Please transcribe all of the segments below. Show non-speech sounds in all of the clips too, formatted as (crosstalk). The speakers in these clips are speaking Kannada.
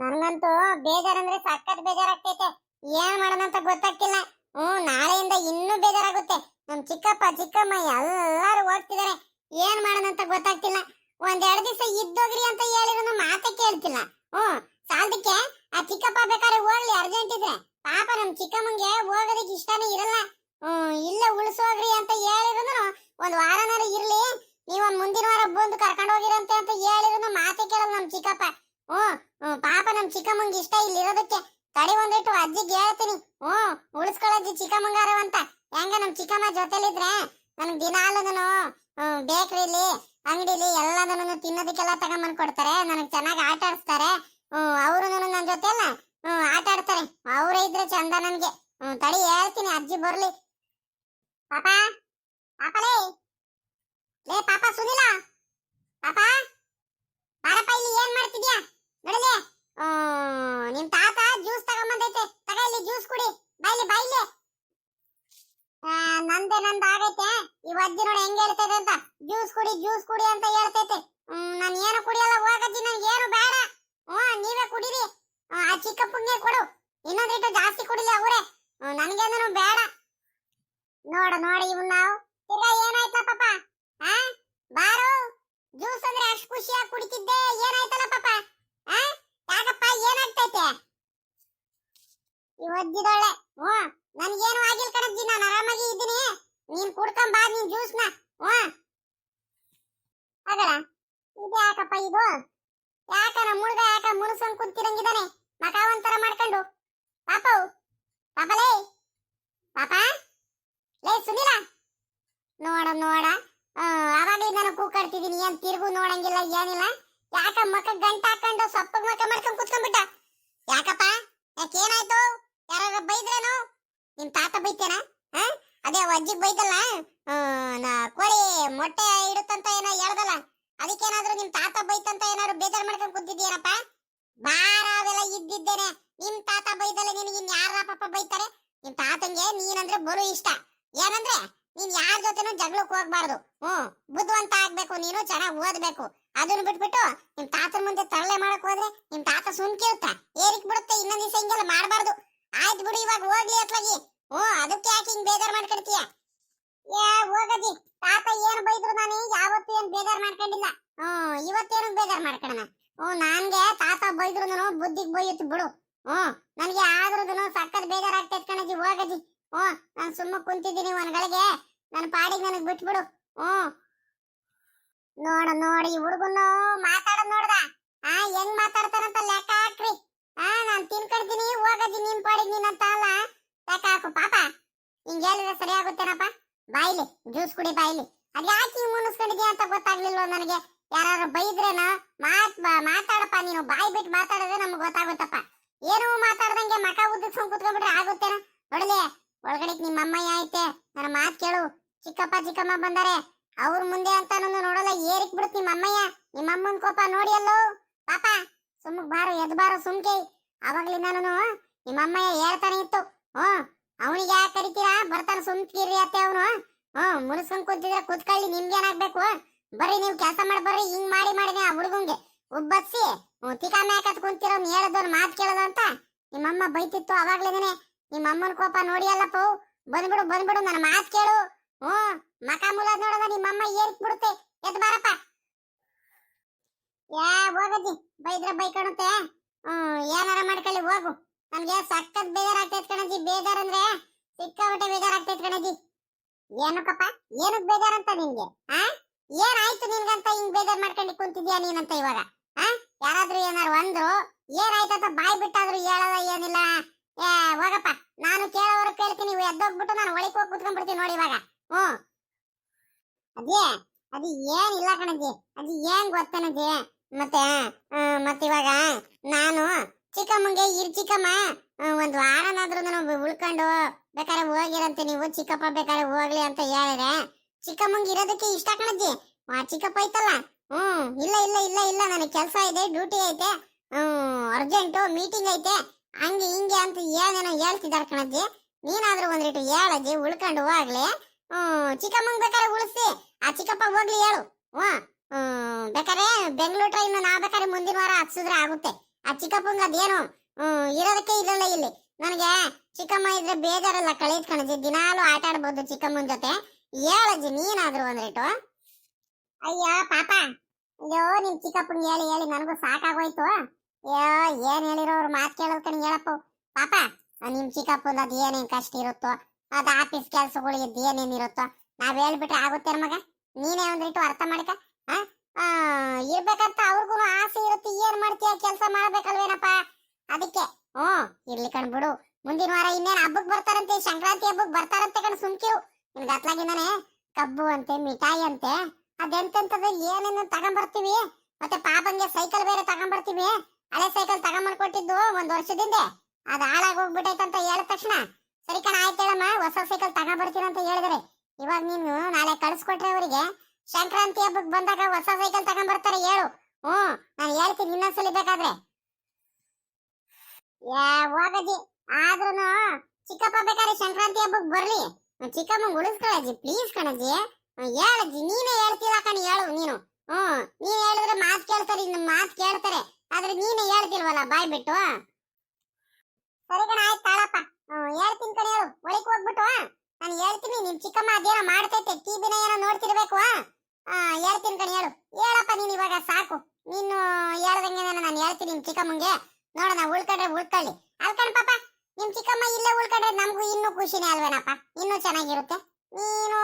ನನ್ಗಂತೂ ಬೇಜಾರಂದ್ರೆ ಸಖತ್ ಬೇಜಾರಾಗ್ತೈತೆ. ಏನ್ ಅಂತ ಗೊತ್ತಾಗ್ತಿಲ್ಲ. ಹ್ಮ್ ನಾಳೆಯಿಂದ ಇನ್ನೂ ಬೇಜಾರಾಗುತ್ತೆ. ನಮ್ ಚಿಕ್ಕಪ್ಪ, ಚಿಕ್ಕಮ್ಮ ಎಲ್ಲಾರು ಹೋಗ್ತಿದಾರೆ ಏನ್ ಅಂತ ಗೊತ್ತಾಗ್ತಿಲ್ಲ. ಒಂದೆರಡು ದಿವಸ ಇದ್ದೋಗ್ರಿ ಅಂತ ಹೇಳಿದ್ರು ಮಾತೆ ಕೇಳ್ತಿಲ್ಲ. ಹ್ಮ್ ಸಾಲದಕ್ಕೆ ಆ ಚಿಕ್ಕಪ್ಪ ಬೇಕಾದ್ರೆ ಹೋಗ್ಲಿ ಅರ್ಜೆಂಟ್ ಇದ್ರೆ. ಪಾಪ ನಮ್ ಚಿಕ್ಕಮ್ಮಂಗೆ ಹೋಗೋದಕ್ಕೆ ಇಷ್ಟನೇ ಇರಲ್ಲ. ಹ್ಮ್ ಇಲ್ಲ ಉಳಿಸೋಗ್ರಿ ಅಂತ ಹೇಳಿದ್ರು ಒಂದ್ ವಾರನಾರು ಇರ್ಲಿ. ನೀವ್ ಒಂದ್ ಮುಂದಿನ ವಾರ ಬಂದು ಕರ್ಕೊಂಡು ಹೋಗಿರಂತೆ ಅಂತ ಹೇಳಿದ್ರು ಮಾತೆ ಕೇಳಲ್ಲ ನಮ್ ಚಿಕ್ಕಪ್ಪ. ಹ್ಮ್, ಪಾಪ ನಮ್ ಚಿಕ್ಕಮ್ಮಂಗೆ ಇಷ್ಟ ಇಲ್ಲಿರೋದಕ್ಕೆ ತಡಿ ಒಂದಿಟ್ಟು ಅಜ್ಜಿಗೆ ಹೇಳ್ತೀನಿ. ಹ್ಮ್ ಉಳಿಸ್ಕೊಳ್ಳಜ್ಜಿ ಚಿಕ್ಕಮ್ಮಂಗಾರ ಅಂತ ಹೆಂಗ ನಮ್ ಚಿಕ್ಕಮ್ಮ ಜೊತೆಲಿದ್ರೆ ನನ್ಗೆ ದಿನಾಲೂನು ಬೇಕ್ರಿಲಿ, ಅಂಗಡಿಲಿ ಎಲ್ಲದನು ತಿನ್ನೋದಕ್ಕೆಲ್ಲ ತಗೊಂಬಂದ್ ಕೊಡ್ತಾರೆ. ನನಗ್ ಚೆನ್ನಾಗಿ ಆಟ ಆಡಿಸ್ತಾರೆ. ಹ್ಮ್ ಅವರು ನನ್ನ ಜೊತೆ ಎಲ್ಲ ಹ್ಮ್, ಆಟ ಆಡ್ತಾರೆ. ಅವರೇ ಇದ್ರೆ ಚಂದ ನನ್ಗೆ. ಹ್ಮ್, ತಡಿ ಹೇಳ್ತೀನಿ, ಅಜ್ಜಿ ಬರ್ಲಿ. ಪಾಪ, ಪಾಪಲೇ. ಲೇ, ಪಾಪ ಸುನಿಲ. ಪಾಪ, ಬಾರಪ್ಪ, ಇಲ್ಲಿ ಏನ್ ಮಾಡ್ತಿದ್ಯಾ? ನಡಲೆ? ನಿಮ್ ತಾತ ಜ್ಯೂಸ್ ತಗೊಂಬಂದೈತೆ. ತಗ ಇಲ್ಲಿ ಜ್ಯೂಸ್ ಕುಡಿ. ಬಾಯ್ಲಿ ಬಾಯ್ಲಿ ಆ, ನಂದೆ ನಂದು ಆಗೈತೆ. ಈ ಅಜ್ಜಿ ನೋಡಿ ಹೆಂಗೆ ಹೇಳ್ತೈತೆ ಅಂತ. ಜ್ಯೂಸ್ ಕುಡಿ ಜ್ಯೂಸ್ ಕುಡಿ ಅಂತ ಹೇಳ್ತೈತೆ. ನಾನು ಏನು ಕುಡಿಯಲ್ಲ ಹೋಗಜ್ಜಿ ನನ್ಗೆ ಏನು ಬೇಡ. ಹ್ಮ್ ನೀವೇ ಕುಡೀರಿ. ಆ, ಚಿಕ್ಕ ಪುಣ್ಯ ಕೊಡು. ಇನ್ನೊಂದಿಟ್ಟು ಜಾಸ್ತಿ ಕುಡಿಲಿ ಅವರೇ. ನನಗೇನು ಬೇಡ. ನೋಡು ನೋಡಿ ಇವ್ ನಾವು. ತಿರ್ಗಾ ಏನಾಯ್ತ ಪಾಪ? ಆ? ಬಾರು? ಜ್ಯೂಸ್ ಅಂದ್ರೆ ಅಷ್ಟು ಖುಷಿಯಾಗಿ ಕುಡಿತಿದ್ದೆ. ಏನಾಯ್ತಲ್ಲ ಪಾಪ? ಆ ಏನಾಗ್ತೈತೆ? ಇವಜ್ಜಿದೊಳ್ಳೆ ಹ್ಞೂ, ನನ್ಗೇನು ಆಗಿಲ್ಲ ಕಣಜ್ಜಿ ನಾನು ಆರಾಮಾಗಿ ಇದ್ದೀನಿ. ನೀನ್ ಕುಡ್ಕೊಂಡ್ ಬಾ, ನೀನ್ ಜ್ಯೂಸ್ನ ಹ್ಞೂ. ಆಗಲ್ಲ ಇದು ಯಾಕಪ್ಪ ಇದು? ಯಾಕ ನಮ್ಮ ಹುಡುಗ ಯಾಕ ಮುನ್ಸಂಗ್ ಕುಂತಿರಂಗಿದಾನೆ? ಮಕ ಒಂಥರ ಮಾಡ್ಕೊಂಡು. ಪಾಪವು ಪಾಪಲೇ. ಪಾಪ? ಲೇ, ಸುನಿಲ. ನೋಡ ನೋಡ. ಅವಾಗಲೇ ನಾನು ಕೂಗಾಡ್ತಿದ್ದೀನಿ ಏನ್ ತಿರುಗು ನೋಡಂಗಿಲ್ಲ, ಏನಿಲ್ಲ. ಯಾಕ ಮಕ್ಕ ಗಂಟ ಹಾಕೊಂಡು ಸೊಪ್ಪ ಮಕ್ಕ ಮಾಡ್ಕೊಂಡ್ ಕುತ್ಕೊಂಡ್ಬಿಟ್ಟ? ಯಾಕಪ್ಪ? ಯಾಕೇನಾಯ್ತು ಯಾರ ಬೈದ್ರೇನು? ನಿಮ್ ತಾತ ಬೈತೇನ? ಅದೇ ಅಜ್ಜಿಗ್ ಬೈದಲ್ಲ? ನಾ ಕೋಳಿ ಮೊಟ್ಟೆ ಇಡುತ್ತಂತ ಏನೋ ಹೇಳ್ದಲ್ಲ. ಅದಕ್ಕೇನಾದ್ರೂ ನಿಮ್ ತಾತ ಬೈತಂತ ಏನಾದ್ರು ಬೇಜಾರ್ ಮಾಡ್ಕೊಂಡ್ ಕುಂತಿದ್ದೀನಪ್ಪ ಬಾರ ಅವೆಲ್ಲ ಇದ್ದಿದ್ದೇನೆ. ನಿಮ್ ತಾತ ಬೈದಲ್ಲ ನಿನಗೆ ಇನ್ ಯಾರ ಪಾಪ ಬೈತಾರೆ? ನಿಮ್ ತಾತಂಗೆ ನೀನಂದ್ರೆ ಬರು ಇಷ್ಟ. ಏನಂದ್ರೆ, ನೀನ್ ಯಾರ ಜೊತೆನೂ ಜಗಳಕ್ಕೆ ಹೋಗ್ಬಾರ್ದು. ಹ್ಮ್, ಬುದ್ಧಿವಂತ ಆಗ್ಬೇಕು, ನೀನು ಚೆನ್ನಾಗಿ ಓದ್ಬೇಕು. ಅದನ್ನ ಬಿಟ್ಬಿಟ್ಟು ನಿಮ್ ತಾತನ ಮುಂದೆ ತರಲೆ ಮಾಡಕ್ ಹೋದ್ರೆ ನಿಮ್ ತಾತ ಸುಮ್ ಕೇಳ್ತ, ಏರಿಕ್ ಬಿಡುತ್ತೆ, ಇನ್ನೊಂದ್ ದಿವಸ ಹಿಂಗೆಲ್ಲ ಮಾಡಬಾರ್ದು. ಆಯ್ತು ಬಿಡು, ಇವಾಗ ಹೋಗ್ಲಿ ಅತ್ಲಾಗಿ. ಓ ಅದಕ್ಕೆ ಯಾಕೆ ಹಿಂಗ್ ಬೇಜಾರ್ ಮಾಡ್ಕೊಡ್ತೀಯ? ಏ, ಹೋಗದಿ. ತಾತ ಏನ್ ಬೈದ್ರು ನಾನು ಯಾವತ್ತೂ ಏನ್ ಬೇಜಾರ್ ಮಾಡ್ಕೊಂಡಿಲ್ಲ. ಹ್ಮ್ ಇವತ್ತೇನು ಬೇಜಾರ್ ಮಾಡ್ಕೊಳ್ಳೋಣ ಹ್ಮ್ ನನ್ಗೆ ತಾತ ಬೈದ್ರು ಬುದ್ಧಿಗ್ ಬೈಯುತ್ತೆ ಬಿಡು. ಹ್ಮ್ ನನ್ಗೆ ಆದ್ರೂನು ಸಕ್ಕತ್ ಬೇಜಾರ್ ಆಗ್ತೈತ್ ಕಣಜಿ ಹೋಗದಿ ಹ್ಮ್ ನಾನ್ ಸುಮ್ಮ ಕುಂತಿದ್ದೀನಿ ಒಂದ್ಗಳಿಗೆ ನನ್ನ ಪಾಡಿಗೆ ನನಗ್ ಬಿಟ್ಬಿಡು. ಹ್ಮ್ ನೋಡ ನೋಡಿ ಹುಡುಗನು ಮಾತಾಡ ನೋಡ್ದ. ಆ, ಹೆಂಗ್ ಮಾತಾಡ್ತಾರಂತ ಲೆಕ್ಕ ಹಾಕ್ರಿ. ಆ, ನಾನ್ ತಿನ್ಕೊಡ್ತೀನಿ ಹೋಗದಿ ನಿನ್ ಪಾಡಿ ನೀನ್ ಅಂತ ಅಲ್ಲ. ಲೆಕ್ಕ ಹಾಕು, ಪಾಪ. ಹಿಂಗ್ ಹೇಳಿದ್ರೆ ಸರಿ ಆಗುತ್ತೇನಪ್ಪ? ಬಾಯ್ಲಿ ಜ್ಯೂಸ್ ಕುಡಿ ಬಾಯ್ಲಿ ಅದ್ ಯಾಕೆ ಹಿಂಗ್ ಮುನಿಸ್ಕೊಂಡಿದ್ಯಾ ಅಂತ ಗೊತ್ತಾಗ್ಲಿಲ್ವ ನನಗೆ. ಯಾರು ಬೈದ್ರೇನ, ಮಾತ್ ಮಾತಾಡಪ್ಪ. ನೀನು ಬಾಯ್ ಬಿಟ್ಟು ಮಾತಾಡಿದ್ರೆ ನಮ್ಗೆ ಗೊತ್ತಾಗುತ್ತಪ್ಪ. ಏನು ಮಾತಾಡ್ದಂಗೆ ಮಕ ಉದ್ದಿಸ್ಕೊಂಡ್ ಕುತ್ಕೊಂಡ್ಬಿಟ್ರೆ ಆಗುತ್ತೇನ? ನೋಡಲಿ, ಒಳಗಡೆ ನಿಮ್ಮ ಅಮ್ಮ ಐತೆ. ನನ್ನ ಮಾತು ಕೇಳು. ಚಿಕ್ಕಪ್ಪ, ಚಿಕ್ಕಮ್ಮ ಬಂದಾರೆ. ಅವ್ರ ಮುಂದೆ ಅಂತ ನೋಡಲ್ಲ, ಏರಿಕ್ ಬಿಡ್ತೀನಿ ನಿಮ್ಮ ಅಮ್ಮಯ್ಯ. ನಿಮ್ಮ ಅಮ್ಮನ ಕೋಪ ನೋಡಿ ಅಲ್ಲೋ. ಪಾಪ ಸುಮ್ಮಕ್ ಬಾರೋ, ಎದ್ ಬಾರೋ, ಸುಮ್ಕೆ. ಅವಾಗ್ಲಿಂದ ನಾನು ನಿಮ್ಮ ಅಮ್ಮಯ್ಯ ಹೇಳ್ತಾನೆ ಇತ್ತು. ಹ್ಮ್ ಅವನಿಗೆ ಯಾಕೆ ಕರಿತೀರಾ? ಬರ್ತಾನೆ ಸುಮ್ಕಿರಿ ಅತ್ತೆ ಅವನು. ಹ್ಮ್ ಮುನಿಸ್ಕೊಂಡ್ ಕೂತಿದ್ರೆ ಕೂತ್ಕೊಳ್ಳಿ ನಿಮ್ಗೆ ಏನಾಗ್ಬೇಕು? ಬರ್ರಿ ನೀವು ಕೆಲಸ ಮಾಡಿ, ಬರ್ರಿ, ಹಿಂಗ್ ಮಾಡಿ ಮಾಡಿದೆ ಆ ಹುಡುಗಂಗೆ. ಉಬ್ಬತ್ಸಿ ತಿಕಾ ಮ್ಯಾಕತ್ ಕುಂತಿರೋ ಹೇಳದವ್ರ ಮಾತ್ ಕೇಳೋದು ಅಂತ ನಿಮ್ಮಮ್ಮ ಬೈತಿತ್ತು ಅವಾಗ್ಲೇನೆ ನಿಮ್ಮ ಅಮ್ಮನ ಕೋಪ ನೋಡಿ ಅಲ್ಲಪ್ಪ. ಬಂದ್ಬಿಡು ಬಂದ್ಬಿಡು, ನನ್ನ ಮಾತ್ ಕೇಳು. ಹ್ಮ್, ಮಕ ಮುಲಾದ್ ನೋಡದ ನಿಮ್ಮಮ್ಮ ಏರಿಕ್ ಬಿಡುತ್ತೆ. ಎದ್ ಬಾರಪ್ಪ. ಯಾ ಹೋಗದಿ ಬೈದ್ರ ಬೈಕಣುತ್ತೆ. ಹ್ಮ್, ಏನಾರ ಮಾಡ್ಕೊಳ್ಳಿ ಹೋಗು. ನಮ್ಗೆ ಸಖತ್ ಬೇಜಾರಾಗ್ತೈತ್ ಕಣಜ್ಜಿ. ಬೇಜಾರ್ ಅಂದ್ರೆ ಸಿಕ್ಕಾಪಟ್ಟೆ ಬೇಜಾರಾಗ್ತೈತ್ ಕಣಜ್ಜಿ. ಏನಕ್ಕಪ್ಪ? ಏನಕ್ ಬೇಜಾರಂತ ನಿನ್ಗೆ? ಆ? ಏನಾಯ್ತು ನಿನ್ಗಂತ ಹಿಂಗ್ ಬೇಜಾರ್ ಮಾಡ್ಕೊಂಡು ಕುಂತಿದ್ಯಾ ನೀನಂತ ಇವಾಗ? ಆ? ಯಾರಾದ್ರೂ ಏನಾರು ಅಂದ್ರು ಏನಾಯ್ತಂತ ಬಾಯ್ ಬಿಟ್ಟಾದ್ರೂ ಹೇಳದ ಏನಿಲ್ಲ. ಏ, ಹೋಗಪ್ಪ. ನಾನು ಕೇಳೋರು ಕೇಳ್ತೀನಿ. ನೀವು ಎದ್ದೋಗ್ಬಿಟ್ಟು ನಾನು ಒಳಗೆ ಹೋಗಿ ಕುತ್ಕೊಂಡ್ಬಿಡ್ತೀನಿ ನೋಡಿ ಇವಾಗ. ಹ್ಮ್. ಅದೇ, ಅದು ಏನಿಲ್ಲ ಕಣಜಿ ಅದು ಏನ್ ಗೊತ್ತೇನಜ್ಜಿ? ಮತ್ತೆ ಮತ್ತೆ ಇವಾಗ ನಾನು ಚಿಕ್ಕಮ್ಮಂಗೆ ಇರ್ ಚಿಕ್ಕಮ್ಮ ಒಂದು ವಾರನಾದ್ರೂ ನಾನು ಉಳ್ಕೊಂಡು ಬೇಕಾದ್ರೆ ಹೋಗಿರಂತೆ ನೀವು, ಚಿಕ್ಕಪ್ಪ ಬೇಕಾದ್ರೆ ಹೋಗ್ಲಿ ಅಂತ ಹೇಳಿದ್ರೆ ಚಿಕ್ಕಮ್ಮಂಗೆ ಇರೋದಕ್ಕೆ ಇಷ್ಟ ಕಣಜ್ಜಿ? ಚಿಕ್ಕಪ್ಪ ಐತಲ್ಲ, ಹ್ಮ್, ಇಲ್ಲ ಇಲ್ಲ ಇಲ್ಲ ಇಲ್ಲ, ನನಗೆ ಕೆಲಸ ಇದೆ, ಡ್ಯೂಟಿ ಐತೆ, ಹ್ಮ್, ಅರ್ಜೆಂಟು ಮೀಟಿಂಗ್ ಐತೆ, ಹಂಗೆ ಹಿಂಗೆ ಅಂತ ಏನೇನೋ ಹೇಳ್ತಿದಾರ ಕಣಜ್ಜಿ, ನೀನಾದ್ರೂ ಒಂದಿಟ್ಟು ಹೇಳಜ್ಜಿ, ಉಳ್ಕೊಂಡು ಹೋಗ್ಲಿ ಚಿಕ್ಕಮ್ಮಂಗ್ ಬೇಕಾರೆ ಉಳಿಸಿ. ಆ ಚಿಕ್ಕಪ್ಪ ಹೋಗ್ಲಿ ಹೇಳು. ಹ್ಮ್ ಬೇಕಾದ್ರೆ ಬೆಂಗಳೂರು ಟ್ರೈನ್ ನಾ ಬೇಕಾದ್ರೆ ಮುಂದಿನ ವಾರ ಹತ್ಸಿದ್ರೆ ಆಗುತ್ತೆ. ಆ ಚಿಕ್ಕಪ್ಪಂಗ ಅದೇನು ಇರೋದಕ್ಕೆ ಇರಲ್ಲ ಇಲ್ಲಿ. ನನಗೆ ಚಿಕ್ಕಮ್ಮ ಇದ್ರೆ ಬೇಜಾರಲ್ಲ ಕಳೆದ್ ಕಣಜಿ ದಿನಾಲು ಆಟ ಆಡ್ಬೋದು ಚಿಕ್ಕಮ್ಮನ ಜೊತೆ. ಹೇಳಜ್ಜಿ, ನೀನಾದ್ರು ಒಂದ್ರೇಟು ಅಯ್ಯೋ, ಪಾಪ. ಅಯ್ಯೋ, ನಿಮ್ ಚಿಕ್ಕಪ್ಪಂಗೆ ಹೇಳಿ ಹೇಳಿ, ನನಗೂ ಸಾಕಾಗೋಯ್ತು. ಅಯ್ಯೋ, ಏನ್ ಹೇಳಿರೋ ಅವ್ರ ಮಾತು ಕೇಳೋದ್ ಕಣ್ ಹೇಳಪ್ಪ. ಪಾಪ ನಿಮ್ ಚಿಕ್ಕಪ್ಪಂದ ಅದೇನೇನ್ ಕಷ್ಟ ಇರುತ್ತೋ. ಅದ್ ಆಫೀಸ್ ಕೆಲಸಗಳು ಏನೇನ್ ಇರುತ್ತೋ ನಾವ್ ಹೇಳ್ಬಿಟ್ರೆ ಆಗುತ್ತೆ ಮಗ? ನೀನೇ ಒಂದಿಟ್ಟು ಅರ್ಥ ಮಾಡ್ಕ ಇರ್ಬೇಕಂತ ಅವ್ರಿಗೂ ಆಸೆ ಇರುತ್ತೆ, ಏನ್ ಮಾಡ್ತೀಯ, ಕೆಲಸ ಮಾಡ್ಬೇಕಲ್ವೇನಪ್ಪ? ಅದಕ್ಕೆ ಹ್ಮ್ ಇರ್ಲಿ ಕಣ್ ಬಿಡು. ಮುಂದಿನ ವಾರ ಇನ್ನೇನ್ ಹಬ್ಬಕ್ ಬರ್ತಾರಂತೆ, ಸಂಕ್ರಾಂತಿ ಹಬ್ಬಕ್ ಬರ್ತಾರಂತೆ ಕಣ್ ಸುಮ್ಕಿರು. ನಿಮ್ಗೆ ಅತ್ಲಾಗಿಂದಾನೆ ಕಬ್ಬು ಅಂತೆ, ಮಿಠಾಯಿ ಅಂತೆ ಅದೆಂತೆಂತದ ಏನೇನು ತಗೊಂಬರ್ತೀವಿ? ಮತ್ತೆ ಪಾಪಂಗೆ ಸೈಕಲ್ ಬೇರೆ ತಗೊಂಬರ್ತೀವಿ. ಹಳೆ ಸೈಕಲ್ ತಗೊಂಡ್ಬಂದ್ ಕೊಟ್ಟಿದ್ದು ಒಂದ್ ವರ್ಷದಿಂದ. ಅದ್ ಹಾಳಾಗಿ ಹೋಗ್ಬಿಟ್ಟೈತಂತ ಹೇಳಿದ ತಕ್ಷಣ. ಸರಿ ಕಣ, ಆಯ್ತು ಹೇಳಮ್ಮ. ಹೊಸ ಸೈಕಲ್ ತಗೊಂಬರ್ತೀನಿ ಅಂತ ಹೇಳಿದ್ರೆ. ಇವಾಗ ನೀನು ನಾಳೆ ಕಳ್ಸ್ಕೊಟ್ರೆ ಅವರಿಗೆ. ಸಂಕ್ರಾಂತಿ ಹಬ್ಬಕ್ಕೆ ಬಂದಾಗ ಹೊಸ ಸೈಕಲ್ ತಗೊಂಬರ್ತಾರೆ ಹೇಳು. ಹ್ಮ್ ನಾನು ಹೇಳ್ತೀನಿ ಇನ್ನೊಂದ್ಸಲಿ ಬೇಕಾದ್ರೆ. ಯಾ ಹೋಗಜ್ಜಿ ಆದ್ರೂನು ಚಿಕ್ಕಪ್ಪ ಬೇಕಾದ್ರೆ ಸಂಕ್ರಾಂತಿ ಹಬ್ಬಕ್ಕೆ ಬರ್ಲಿ. ಚಿಕ್ಕಮ್ಮ ಉಳಿಸ್ಕೊಳಜ್ಜಿ ಪ್ಲೀಸ್ ಕಣಜ್ಜಿ. ಹೇಳಜ್ಜಿ. ನೀನೇ ಹೇಳ್ತಿಲ್ಲ ಕಣ, ಹೇಳು ನೀನು. ಹ್ಮ್ ನೀನ್ ಹೇಳಿದ್ರೆ ಮಾತು ಕೇಳ್ತಾರೆ, ಇನ್ನು ಮಾತು ಕೇಳ್ತಾರೆ. ಆದ್ರೆ ನೀನೇ ಹೇಳ್ತಿಲ್ವಲ್ಲ ಬಾಯ್ ಬಿಟ್ಟು ಸರಿ ಕಣ, ಆಯ್ತು ತಾಳಪ್ಪ. ಹೇಳ್ತೀನಿ ಕಣ ಹೇಳು. ಒಳಕ್ ಹೋಗ್ಬಿಟ್ಟು ನಾನು ಹೇಳ್ತೀನಿ, ನಿಮ್ ಚಿಕ್ಕಮ್ಮ ಅದೇನೋ ಮಾಡ್ತೈತೆ ಟಿವಿನ ಏನೋ ನೋಡ್ತಿರ್ಬೇಕು ಹೇಳ್ತೀನಿ ಕಣ ಹೇಳು. ಹೇಳಪ್ಪ ನೀನು ಇವಾಗ, ಸಾಕು. ನೀನು ಹೇಳ್ದಂಗೆ ನಾನು ಹೇಳ್ತೀನಿ ನಿಮ್ ಚಿಕ್ಕಮ್ಮಂಗೆ. ನೋಡೋಣ ಉಳ್ಕೊಂಡ್ರೆ ಉಳ್ಕೊಳ್ಳಿ. ಅಲ್ಕಣ್ ಪಾಪ, ನಿಮ್ ಚಿಕ್ಕಮ್ಮ ಇಲ್ಲೇ ಉಳ್ಕೊಂಡ್ರೆ ನಮಗೂ ಇನ್ನೂ ಖುಷಿನೇ ಅಲ್ವೇನಪ್ಪ? ಇನ್ನೂ ಚೆನ್ನಾಗಿರುತ್ತೆ. ನೀನು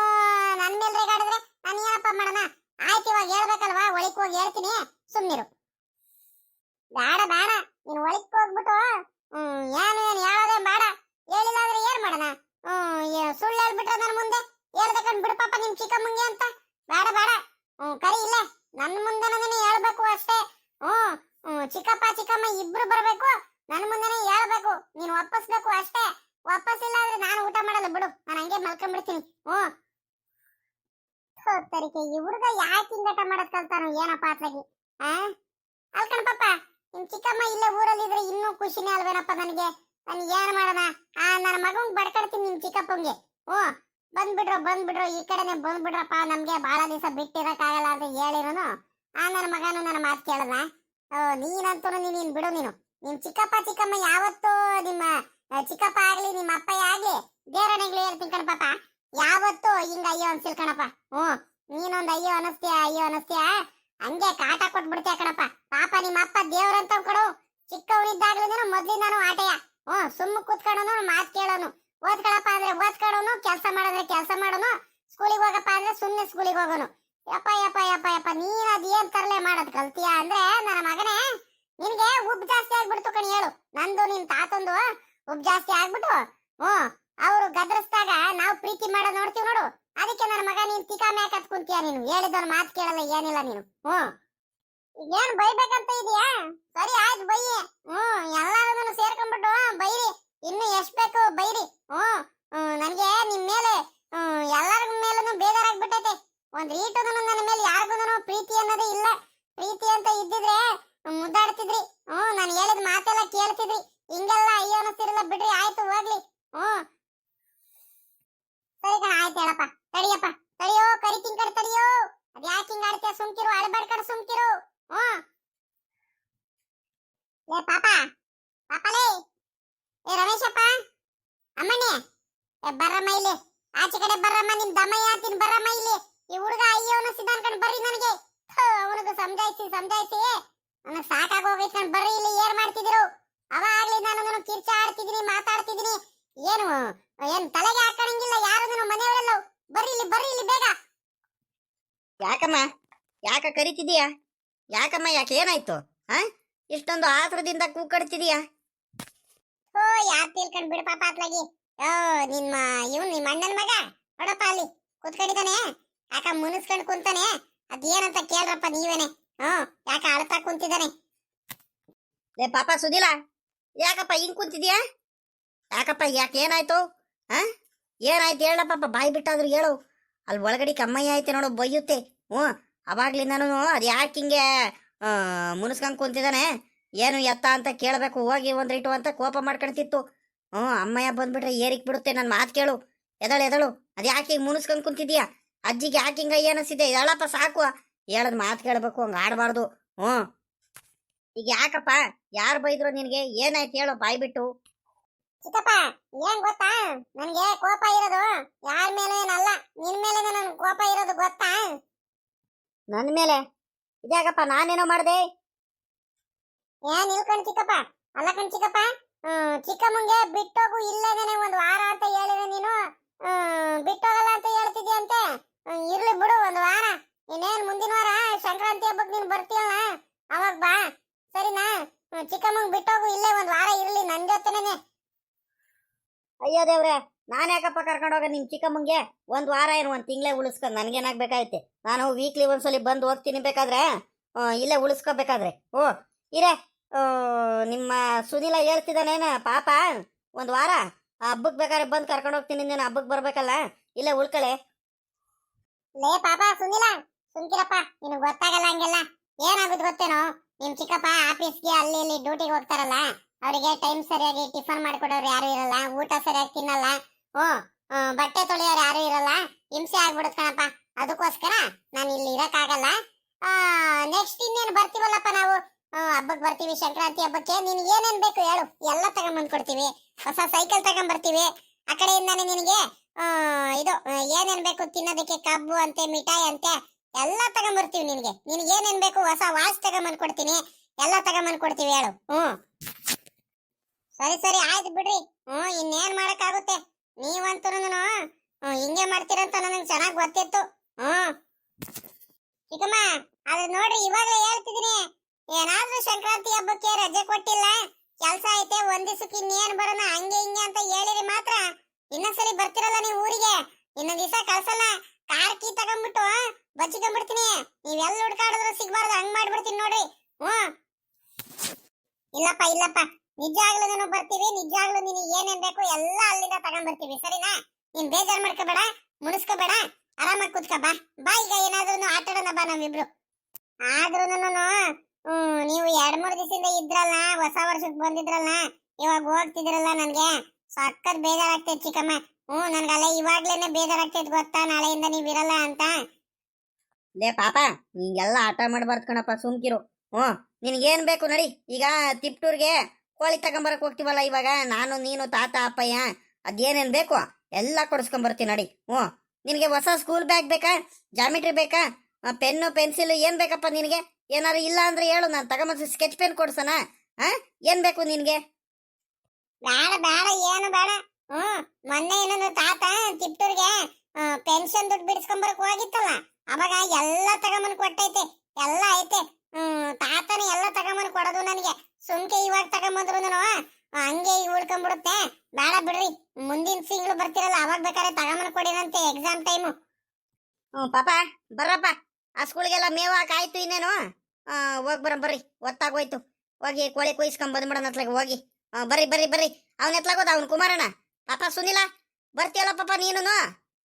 ನನ್ ಮೇಲೆ ರೇಗಾಡಿದ್ರೆ ನಾನು ಏನಪ್ಪ ಮಾಡೋಣ? ಆಯ್ತು, ಇವಾಗ ಹೇಳ್ಬೇಕಲ್ವಾ? ಒಳಕ್ ಹೋಗಿ ಹೇಳ್ತೀನಿ. ಸುಮ್ಮನಿರು ಬೇಡ ಬೇಡ ನೀನು ಒಳಕ್ ಹೋಗ್ಬಿಟ್ಟು ಏನು ಏನು ಹೇಳೋದೇ ಬೇಡ ಹೇಳಿಲ್ಲ ಅಂದ್ರೆ ಏನ್ ಮಾಡೋಣ ಹ್ಮ್ ಏ- ಸುಳ್ಳು ಹೇಳ್ಬಿಟ್ರೆ ನನ್ ಮುಂದೆ ಹೇಳ್ಬೇಕಂದ್ ಬಿಡು ಪಾಪ ನಿಮ್ ಚಿಕ್ಕಮ್ಮಂಗೆ ಅಂತ. ಬೇಡ ಬೇಡ. ಹ್ಮ್, ಕರಿ, ಇಲ್ಲ. ನನ್ ಮುಂದೆನೇ ಹೇಳ್ಬೇಕು ಅಷ್ಟೇ. ಹ್ಮ್ ಹ್ಮ್, ಚಿಕ್ಕಪ್ಪ, ಚಿಕ್ಕಮ್ಮ ಇಬ್ರು ಬರಬೇಕು. ನನ್ ಮುಂದೆನೆ ಹೇಳ್ಬೇಕು. ನೀನ್ ವಾಪಸ್ಬೇಕು ಅಷ್ಟೇ. ಒಪ್ಪಸಿಲ್ಲ ಅಂದ್ರೆ ನಾನು ಊಟ ಮಾಡಲ್ಲ ಬಿಡು. ನಾನು ಹಂಗೆ ಮಲ್ಕೊಂಡ್ಬಿಡ್ತೀನಿ ಹ್ಮ್. ತರಿಕೆ ಈ ಹುಡುಗ ಯಾಕೆ ಹಿಂಗಟ ಮಾಡೋದ್ ಕಲ್ತಾನು ಏನಪ್ಪ ಆತ್ಲಾಗಿ ಆ? ಅಲ್ಕಣ ಪಾಪ. ನಿಮ್ ಚಿಕ್ಕಮ್ಮ ಇಲ್ಲೇ ಊರಲ್ಲಿ ಇದ್ರೆ ಇನ್ನೂ ಖುಷಿನೇ ಅಲ್ವೇನಪ್ಪ ನನಗೆ? ನಾನು ಏನ್ ಮಾಡೋಣ? ಆ, ನನ್ನ ಮಗಂಗ್ ಬಡ್ಕಡ್ತೀನಿ ನಿಮ್ ಚಿಕ್ಕಪ್ಪಂಗೆ. ಹ್ಞೂ ಬಂದ್ಬಿಡ್ರು ಬಂದ್ಬಿಟ್ರು, ಈ ಕಡೆನೆ ಬಂದ್ಬಿಡ್ರಪ್ಪ ನಮ್ಗೆ ಬಹಳ ದಿವಸ ಬಿಟ್ಟಿರಕ್ಕಾಗಲ್ಲ ಅಂತ ಹೇಳಿರೋನು. ಆ ನನ್ನ ಮಗನು ನನ್ನ ಮಾತು ಕೇಳಲ್ಲ. ಓ ನೀನಂತೂ ನೀನ್ ಬಿಡು ನೀನು. ನಿಮ್ ಚಿಕ್ಕಪ್ಪ, ಚಿಕ್ಕಮ್ಮ ಯಾವತ್ತೂ ನಿಮ್ಮ ಚಿಕ್ಕಪ್ಪ ಆಗ್ಲಿ, ನಿಮ್ಮ ಅಪ್ಪಯ್ಯ ಆಗ್ಲಿ ಬೇರೆನೆಗ್ಲಿ ಹೇಳ್ತೀನಿ ಕಣ ಪಾಪ ಯಾವತ್ತೂ ಹಿಂಗ ಅಯ್ಯೋ ಅನ್ಸಿಲ್ ಕಣಪ್ಪ. ಹ್ಞೂ, ನೀನೊಂದು ಅಯ್ಯೋ ಅನಸ್ತೀಯ ಅಯ್ಯೋ ಅನಸ್ತೀಯ? ಹಂಗೆ ಕಾಟ ಕೊಟ್ಬಿಡ್ತೀಯ ಕಣಪ್ಪ. ಪಾಪ ನಿಮ್ಮ ಅಪ್ಪ ದೇವ್ರಂತ ಕೊಡು. ಚಿಕ್ಕವನಿದ್ದಾಗ್ಲೂ ಮೊದ್ಲಿಂದಾನು ಆಟೆಯ ಹ್ಞೂ, ಸುಮ್ಮ ಕೂತ್ಕೊಂಡು ಮಾತು ಕೇಳೋನು. ಓದ್ಕೊಳಪ್ಪ ಅಂದ್ರೆ ಓದ್ಕೊಳ್ಳೋನು ಕೆಲಸ ಮಾಡಿದ್ರೆ ಕೆಲಸ ಮಾಡೋನು ಸ್ಕೂಲಿಗೆ ಹೋಗಪ್ಪ ಅಂದ್ರೆ ಸುಮ್ಮನೆ ಸ್ಕೂಲಿಗೆ ಹೋಗೋನು. ಯಪ್ಪ ಯಪ್ಪ ಯಪ್ಪ ಯಪ್ಪ, ನೀನ್ ಅದೇನ್ ತರಲೆ ಮಾಡೋದ್ ಕಲ್ತೀಯ ಅಂದ್ರೆ ನನ್ನ ಮಗನೇ, ನಿನ್ಗೆ ಉಬ್ ಜಾಸ್ತಿ ಆಗ್ಬಿಡ್ತು ಕಣಿ ಹೇಳು. ನಂದು, ನಿನ್ ತಾತಂದು ಉಬ್ ಜಾಸ್ತಿ ಆಗ್ಬಿಟ್ಟು ಹ್ಮ್ ಅವ್ರು ಗದ್ರಸ್ದಾಗ ನಾವು ಪ್ರೀತಿ ಮಾಡೋದ್ ನೋಡ್ತೀವಿ ನೋಡು. ಅದಕ್ಕೆ ನನ್ನ ಮಗ ನೀನ್ ತಿಕಾ ಮ್ಯಾಕತ್ ಕುಂತೀಯ ನೀನು. ಹೇಳಿದವ್ರ ಮಾತು ಕೇಳಲ್ಲ, ಏನಿಲ್ಲ ನೀನು. ಹ್ಮ್ ಏನ್ ಬೈಬೇಕಂತ ಇದೀಯಾ? ಸರಿ, ಆಯ್ತು, ಬೈಯಿ. ಹ್ಮ್ ಎಲ್ಲಾರು ಸೇರ್ಕೊಂಡ್ಬಿಟ್ಟು ಬೈರಿ. ಇನ್ನು ಎಷ್ಟ್ ಬೇಕು ಬೈರಿ. ಹ್ಮ್ ನನಗೆ ನಿಮ್ ಮೇಲೆ ಎಲ್ಲಾರ ಮೇಲೂ ಬೇಜಾರಾಗ್ಬಿಟ್ಟೈತೆ ಒಂದ್ ರೀಟು ನನ್ನ ಮೇಲೆ ಯಾರಿಗೂ ಪ್ರೀತಿ ಅನ್ನೋದೇ ಇಲ್ಲ. ಪ್ರೀತಿ ಅಂತ ಇದ್ದಿದ್ರೆ ಮುದ್ದಾಡ್ತಿದ್ರಿ. ಹ್ಮ್ ನಾನು ಹೇಳಿದ ಮಾತೆಲ್ಲ ಕೇಳ್ತಿದ್ರಿ. ಹಿಂಗೆಲ್ಲ ಅಯ್ಯೋ ಅನ್ನಿಸ್ತಿರಲ್ಲ ಬಿಡ್ರಿ, ಆಯ್ತು ಹೋಗ್ಲಿ. ಹ್ಮ್ ಸರಿ ಕಣ, ಆಯ್ತು ಹೇಳಪ್ಪ. ತಡಿಯಪ್ಪ. ತಡಿಯೋ, ಕರಿ ಕಡೆ ತಡಿಯೋ. ಅದ್ ಯಾಕೆ ಆಡ್ತೀಯ, ಸುಮ್ಕಿರು ಅಳಬಾಡ್ ಕಡೆ ಸುಮ್ಕಿರು. ಹ್ಮ್ ಏ, ಪಾಪ. ಏ ರಮೇಶಪ್ಪ ಅಮ್ಮಣ್ಣಿ ಏ ಬರ್ರಮ್ಮ ಇಲ್ಲಿ. ಆಚೆ ಕಡೆ ಬರ್ರಮ್ಮ, ನಿಮ್ ದಮ್ಮಯ್ಯ ಅಂತೀನಿ ಬರ್ರಮ್ಮ ಇಲ್ಲಿ. ಈ ಹುಡುಗ ಅಯ್ಯವನ ಸಿದ್ಧಾಂತ ಬರ್ರಿ ನನಗೆ. ಅವನಿಗೆ ಸಮಜಾಯಿಸಿ ಸಮಜಾಯಿಸಿ. ನನಗೆ ಸಾಕಾಗೋಗೈತೆ ಕಣ್, ಬರ್ರಿ ಇಲ್ಲಿ, ಏನ್ ಮಾಡ್ತಿದ್ರು? ಅವಾಗ್ಲಿ ನಾನು ನಾನು ಕಿರ್ಚ ಆಡ್ತಿದ್ದೀನಿ ಮಾತಾಡ್ತಿದ್ದೀನಿ ಏನು, ಏನ್ ತಲೆಗೆ ಹಾಕಣಂಗಿಲ್ಲ, ಯಾರು ಮನೆಯವರೆಲ್ಲ? ಬರ್ರಿ ಇಲ್ಲಿ ಬರ್ರಿ ಇಲ್ಲಿ ಬೇಗ. ಯಾಕಮ್ಮ, ಯಾಕ ಕರಿತಿದೀಯಾ? ಯಾಕಮ್ಮ, ಯಾಕೆ ಏನಾಯ್ತು? ಆ ಇಷ್ಟೊಂದು ಆತರದಿಂದ ಕೂಕಡ್ತಿದೀಯ? ಓ, ಯಾರ್ ತಿಳ್ಕೊಂಡ್ ಬಿಡು ಪಾಪ ಅತ್ಲಾಗಿ. ಓ ನಿಮ್ಮ ಇವನ್ ನಿಮ್ಮ ಅಣ್ಣನ ಮಗ? ನೋಡಪ್ಪ ಅಲ್ಲಿ, ಕುತ್ಕೊಂಡಿದ್ದಾನೆ. ಯಾಕ ಮುನಿಸ್ಕೊಂಡ್ ಕುಂತಾನೆ? ಅದೇನಂತ ಕೇಳ್ರಪ್ಪ ನೀವೇನೆ. ಹ್ಮ್ ಯಾಕ ಅಳ್ತಾ ಕುಂತಿದ್ದಾನೆ? ಏ, ಪಾಪ ಸುದಿಲ, ಯಾಕಪ್ಪ ಹಿಂಗ್ ಕುಂತಿದ್ಯಾ? ಯಾಕಪ್ಪ, ಯಾಕೆ ಏನಾಯ್ತು? ಹಾ? ಏನಾಯ್ತು ಹೇಳ ಪಾಪ, ಬಾಯಿ ಬಿಟ್ಟಾದ್ರು ಹೇಳು. ಅಲ್ಲಿ ಒಳಗಡೆ ಕಮ್ಮಯ್ಯ ಐತೆ ನೋಡು, ಬೈಯುತ್ತೆ. ಹ್ಞೂ, ಅವಾಗ್ಲಿಂದನೂ ಅದು ಯಾಕೆ ಹಿಂಗೆ ಮುನಿಸ್ಕೊಂಡ್ ಕುಂತಿದ್ದಾನೆ? ಏನು ಎತ್ತ ಅಂತ ಕೇಳಬೇಕು ಹೋಗಿ ಒಂದು ರೀಟು ಅಂತ ಕೋಪ ಮಾಡ್ಕೊಂತಿತ್ತು ಹ್ಞೂ ಅಮ್ಮಯ್ಯ ಬಂದ್ಬಿಟ್ರೆ ಏರಿಕ್ ಬಿಡುತ್ತೆ ನನ್ನ ಮಾತು ಕೇಳು. ಎದಳು ಎದಳು ಅದು ಯಾಕೆ ಹಿಂಗೆ ಮುನಿಸ್ಕೊಂಡು ಕುಂತಿದ್ಯಾ? ಅಜ್ಜಿಗೆ ಯಾಕೆ ಹಿಂಗ ಏನಿಸಿದೆ ಎದಳಪ್ಪ ಸಾಕು. ಹೇಳದ್ ಮಾತು ಕೇಳಬೇಕು ಹಂಗೆ ಆಡಬಾರ್ದು. ಹ್ಞೂ. ಈಗ ಯಾಕಪ್ಪ? ಯಾರು ಬೈದ್ರು ನಿನಗೆ? ಏನಾಯ್ತು ಹೇಳು ಬಾಯ್ ಬಿಟ್ಟು. ಚಿಕ್ಕಪ್ಪ ಏನ್ ಗೊತ್ತಾ? ನನಗೆ ಕೋಪ ಇರೋದು. ಯಾರ ಮೇಲೆ ಏನಲ್ಲ. ನಿನ್ ಮೇಲೆ ನನ್ ಕೋಪ ಇರೋದು ಗೊತ್ತಾ? ನನ್ನ ಮೇಲೆ? ಇದ್ಯಾಕಪ್ಪ ನಾನೇನೋ ಮಾಡಿದೆ? ಏನ್ ಇಲ್ಕಣ್ ಚಿಕ್ಕಪ್ಪ? ಅಲ್ಲ ಕಣ್ ಚಿಕ್ಕಪ್ಪ ಚಿಕ್ಕಮ್ಮಂಗೆ ಬಿಟ್ಟೋಗು ಇಲ್ಲದೇನೆ ಒಂದ್ ವಾರ ಅಂತ ಹೇಳಿದೆ ನೀನು. ಬಿಟ್ಟೋಗಲ್ಲ ಅಂತ ಹೇಳ್ತಿದ್ಯಂತೆ? ಇರ್ಲಿ ಬಿಡು ಒಂದ್ ವಾರ. ಇನ್ನೇನ್ ಮುಂದಿನ ವಾರ? ಸಂಕ್ರಾಂತಿ ಹಬ್ಬಕ್ ನೀನ್ ಬರ್ತೀಯಲ್ಲ? ಅವಾಗ ಬಾ. ಸರಿನಾ? ಚಿಕ್ಕಮ್ಮಂಗ್ ಬಿಟ್ಟೋಗು ಇಲ್ಲೇ ಒಂದ್ ವಾರ ಇರ್ಲಿ ನನ್ ಜೊತೆನೆ ಅಯ್ಯೋ ದೇವ್ರೆ, ನಾನು ಯಾಕಪ್ಪ ಕರ್ಕೊಂಡು ಹೋಗ ನಿಮ್ ಚಿಕ್ಕಮ್ಮಂಗೆ? ಒಂದ್ ವಾರ ಏನು, ಒಂದ್ ತಿಂಗಳೇ ಉಳಿಸ್ಕೊಂಡು ನನಗೇನಾಗ್ಬೇಕಾಯ್ತೆ? ನಾನು ವೀಕ್ಲಿ ಒಂದ್ಸಲಿ ಬಂದು ಹೋಗ್ತೀನಿ ಬೇಕಾದ್ರೆ? ಇಲ್ಲೇ ಉಳಿಸ್ಕೋಬೇಕಾದ್ರೆ. ಓ ಇರೇ ನಿಮ್ಮ ಸುನಿಲ ಹೇಳ್ತಿದ್ದಾನೇನ, ಪಾಪ? ಒಂದ್ ವಾರ? ಹಬ್ಬಕ್ಕೆ ಬೇಕಾದ್ರೆ ಬಂದು ಕರ್ಕೊಂಡು ಹೋಗ್ತೀನಿ, ನೀನು ಹಬ್ಬಕ್ಕೆ ಬರ್ಬೇಕಲ್ಲ? ಇಲ್ಲ ಉಳ್ಕಳೆ. ಲೇ ಪಾಪ, ಸುನಿಲ, ಸುಮ್ಕಿರಪ್ಪ, ನಿನಗೆ ಗೊತ್ತಾಗಲ್ಲ ಹಂಗೆಲ್ಲ. ಏನಾಗುತ್ತೆ ಗೊತ್ತೇನೋ? ನಿಮ್ ಚಿಕ್ಕಪ್ಪ ಆಫೀಸ್ಗೆ ಅಲ್ಲಿ ಇಲ್ಲಿ ಡ್ಯೂಟಿಗೆ ಹೋಗ್ತಾರಲ್ಲ, ಅವರಿಗೆ ಟೈಮ್ ಸರಿಯಾಗಿ ಟಿಫನ್ ಮಾಡ್ಕೊಡೋರು ಯಾರು ಇರಲ್ಲ, ಊಟ ಸರಿಯಾಗಿ ತಿನ್ನಲ್ಲ. ಓ ಬಟ್ಟೆ ತೊಳೆಯೋರು ಯಾರು ಇರಲ್ಲ, ಹಿಂಸೆ ಆಗ್ಬಿಡುತ್ತೆ ಕಣಪ್ಪ. ಅದಕ್ಕೋಸ್ಕರ ನಾನು ಇಲ್ಲಿ ಇರೋಕ್ಕಾಗಲ್ಲ. ನೆಕ್ಸ್ಟ್ ಇನ್ನೇನು ಬರ್ತೀವಲ್ಲಪ್ಪ ನಾವು? ಹಬ್ಬಕ್ಕೆ ಬರ್ತೀವಿ, ಸಂಕ್ರಾಂತಿ ಹಬ್ಬಕ್ಕೆ. ನೀನು ಏನೇನು ಬೇಕು ಹೇಳು. ಎಲ್ಲ ತಗೊಂಡ್ಬಂದು ಕೊಡ್ತೀವಿ. ಹೊಸ ಸೈಕಲ್ ತಗೊಂಬರ್ತೀವಿ ಆ ಕಡೆಯಿಂದಾನೆ ನಿನಗೆ ಇದು, ಏನೇನು ಬೇಕು ತಿನ್ನೋದಕ್ಕೆ, ಕಬ್ಬು ಅಂತೆ, ಮಿಠಾಯಿ ಅಂತೆ, ಎಲ್ಲ ತಗೊಂಬರ್ತೀವಿ ನಿನಗೆ. ನಿನಗೆ ಏನೇನು ಬೇಕು ಹೊಸ ವಾಚ್ ತಗೊಂಬಂದ್ ಕೊಡ್ತೀನಿ. ಎಲ್ಲ ತಗೊಂಬಂದ್ ಕೊಡ್ತೀವಿ ಹೇಳು. ಹ್ಞೂ. ಸರಿ ಸರಿ, ಆಯ್ತು ಬಿಡ್ರಿ. ಹ್ಞೂ, ಇನ್ನೇನು ಮಾಡೋಕ್ಕಾಗುತ್ತೆ? ನೀವಂತೂ ಹಿಂಗೆ ಮಾಡ್ತೀರಂತ ನನಗೆ ಚೆನ್ನಾಗಿ ಗೊತ್ತಿತ್ತು. ಹ್ಞೂ. ಚಿಕ್ಕಮ್ಮ ಅದು ನೋಡ್ರಿ, ಇವಾಗಲೇ ಹೇಳ್ತಿದೀನಿ ಏನಾದ್ರೂ ಸಂಕ್ರಾಂತಿ ಹಬ್ಬಕ್ಕೆ ರಜೆ ಕೊಟ್ಟಿಲ್ಲ. ಕೆಲ್ಸ ಐತೆ, ಒಂದ್ ದಿವಸಕ್ಕೆ ಇನ್ನೇನ್ ಬರೋಣ, ಹಂಗೆ ಹಿಂಗೆ ಅಂತ ಹೇಳಿರಿ ಮಾತ್ರ. ಇನ್ನೊಂದ್ಸಲಿ ಬರ್ತಿರಲ್ಲ ನೀವು ಊರಿಗೆ? ಇನ್ನೊಂದ್ ದಿವಸ ಕಳ್ಸಲ್ಲ. ಕಾರ್ ಕೀ ತಗೊಂಡ್ಬಿಟ್ಟು ಬಚ್ಚಿಕೊಂಡ್ಬಿಡ್ತೀನಿ. ನೀವೆಲ್ಲ ಹುಡ್ಕಾಡಿದ್ರು ಸಿಗ್ಬಾರ್ದು, ಹಂಗ್ ಮಾಡ್ಬಿಡ್ತೀನಿ ನೋಡ್ರಿ. ಹ್ಮ್ ಇಲ್ಲಪ್ಪ ಇಲ್ಲಪ್ಪ. ನಿಜಾಗ್ಲೂ ನಾನು ಬರ್ತೀವಿ ನಿಜಾಗ್ಲೂ ನಿನಗೆ ಏನೇನ್ ಬೇಕು ಎಲ್ಲ ಅಲ್ಲಿಂದ ತಗೊಂಡ್ಬರ್ತೀವಿ, ಸರಿನಾ? ನೀನ್ ಬೇಜಾರ್ ಮಾಡ್ಕೋಬೇಡ, ಮುನಿಸ್ಕೋಬೇಡ. ಆರಾಮಾಗಿ ಕುತ್ಕ, ಬಾ. ಬಾ ಈಗ ಏನಾದ್ರೂ ಆಟಾಡೋಣ ಬಾ ನಾವಿಬ್ರು. ಆದ್ರೂ ನೀವು ಎರಡ್ ಮೂರ್ ದಿವಸದಿಂದ ಇದ್ರಲ್ಲ, ಹೊಸ ವರ್ಷಕ್ಕೆ ಬಂದಿದ್ರಲ್ಲ, ಇವಾಗ ಹೋಗ್ತಿದ್ರಲ್ಲ ನನ್ಗೆ? ಸಕ್ಕತ್ ಬೇಜಾರಾಗ್ತೈತೆ ಚಿಕ್ಕಮ್ಮ. ಹ್ಮ್ ನನ್ಗಲ್ಲ ಇವಾಗ್ಲೇನೆ ಬೇಜಾರಾಗ್ತೈತೆ ಗೊತ್ತಾ? ನಾಳೆಯಿಂದ ನೀವ್ ಇರಲ್ಲ ಅಂತ. ಲೇ ಪಾಪ ಹಿಂಗೆಲ್ಲ ಆಟ ಮಾಡಬಾರ್ದು ಕಣಪ್ಪ, ಸುಮ್ಕಿರು. ಹ್ಞೂ, ನಿನಗೇನು ಬೇಕು ನಡಿ. ಈಗ ತಿಪ್ಟೂರ್ಗೆ ಕೋಳಿ ತಗೊಂಬರಕ್ ಹೋಗ್ತೀವಲ್ಲ ಇವಾಗ? ನಾನು, ನೀನು, ತಾತ, ಅಪ್ಪಯ್ಯ, ಅದೇನೇನ್ ಬೇಕು? ಎಲ್ಲ ಕೊಡಿಸ್ಕೊಂಬರ್ತೀನಿ ನಡಿ. ಹ್ಞೂ, ನಿನಗೆ ಹೊಸ ಸ್ಕೂಲ್ ಬ್ಯಾಗ್ ಬೇಕಾ? ಜಾಮಿಟ್ರಿ ಬೇಕಾ? ಪೆನ್ನು ಪೆನ್ಸಿಲ್ ಏನ್ ಬೇಕಪ್ಪ ನಿನಗೆ? ಏನಾರು ಇಲ್ಲ ಅಂದ್ರೆ ಹೇಳು ನಾನು ತಗೊಂಬಂದು ಸ್ಕೆಚ್ ಪೆನ್ ಕೊಡ್ಸೋಣ. ಆ? ಏನು ಬೇಕು ನಿನಗೆ? ಬೇಡ ಬೇಡ ಏನು ಬೇಡ. ಹ್ಮ್ ಮೊನ್ನೆ ಏನಂದ್ರೆ ತಾತ ತಿಪ್ಟೂರ್ಗೆ ಪೆನ್ಷನ್ ದುಡ್ಡು ಬಿಡಿಸ್ಕೊಂಬರಕ್ ಹೋಗಿತ್ತಲ್ಲ ಅವಾಗ ಎಲ್ಲ ತಗೊಂಬಂದ್ ಕೊಟ್ಟೈತೆ ಎಲ್ಲ ಐತೆ. ಹ್ಮ್ ತಾತನೇ ಎಲ್ಲ ತಗೊಂಬಂದ್ ಕೊಡೋದು ನನಗೆ. ಸುಮ್ಕೆ ಇವಾಗ ತಗೊಂಬಂದ್ರು ಹಂಗೆ ಉಳ್ಕೊಂಡ್ಬಿಡುತ್ತೆ ಬೇಡ ಬಿಡ್ರಿ ಮುಂದಿನ ತಿಂಗಳು ಬರ್ತಿರಲ್ಲ ಅವಾಗ ಬೇಕಾದ್ರೆ ತಗೊಂಬಂದ್ ಕೊಡಿರಂತೆ ಎಕ್ಸಾಮ್ ಟೈಮು ಹ್ಞೂ ಪಾಪ ಬರ್ರಪ್ಪ. ಆ ಸ್ಕೂಲ್ಗೆಲ್ಲ ಮೇವು ಹಾಕಾಯ್ತು ಇನ್ನೇನು? ಹೋಗಿ ಬರ ಬರ್ರಿ. ಒತ್ತಾಗೋಯ್ತು ಹೋಗಿ ಕೋಳಿ ಕುಯ್ಸ್ಕೊಂಡ್ ಬಂದ್ಬಿಡೋಣ ಅತ್ಲಾಗ ಹೋಗಿ. ಬರ್ರಿ ಬರ್ರಿ ಬರ್ರಿ. ಅವನ ಎತ್ಲಾಗೋದ? ಅವ್ನು ಕುಮಾರಣ್ಣ ಪಾಪ ಸುನಿಲ, ಬರ್ತೀಯಲ್ಲ ಪಾಪ ನೀನು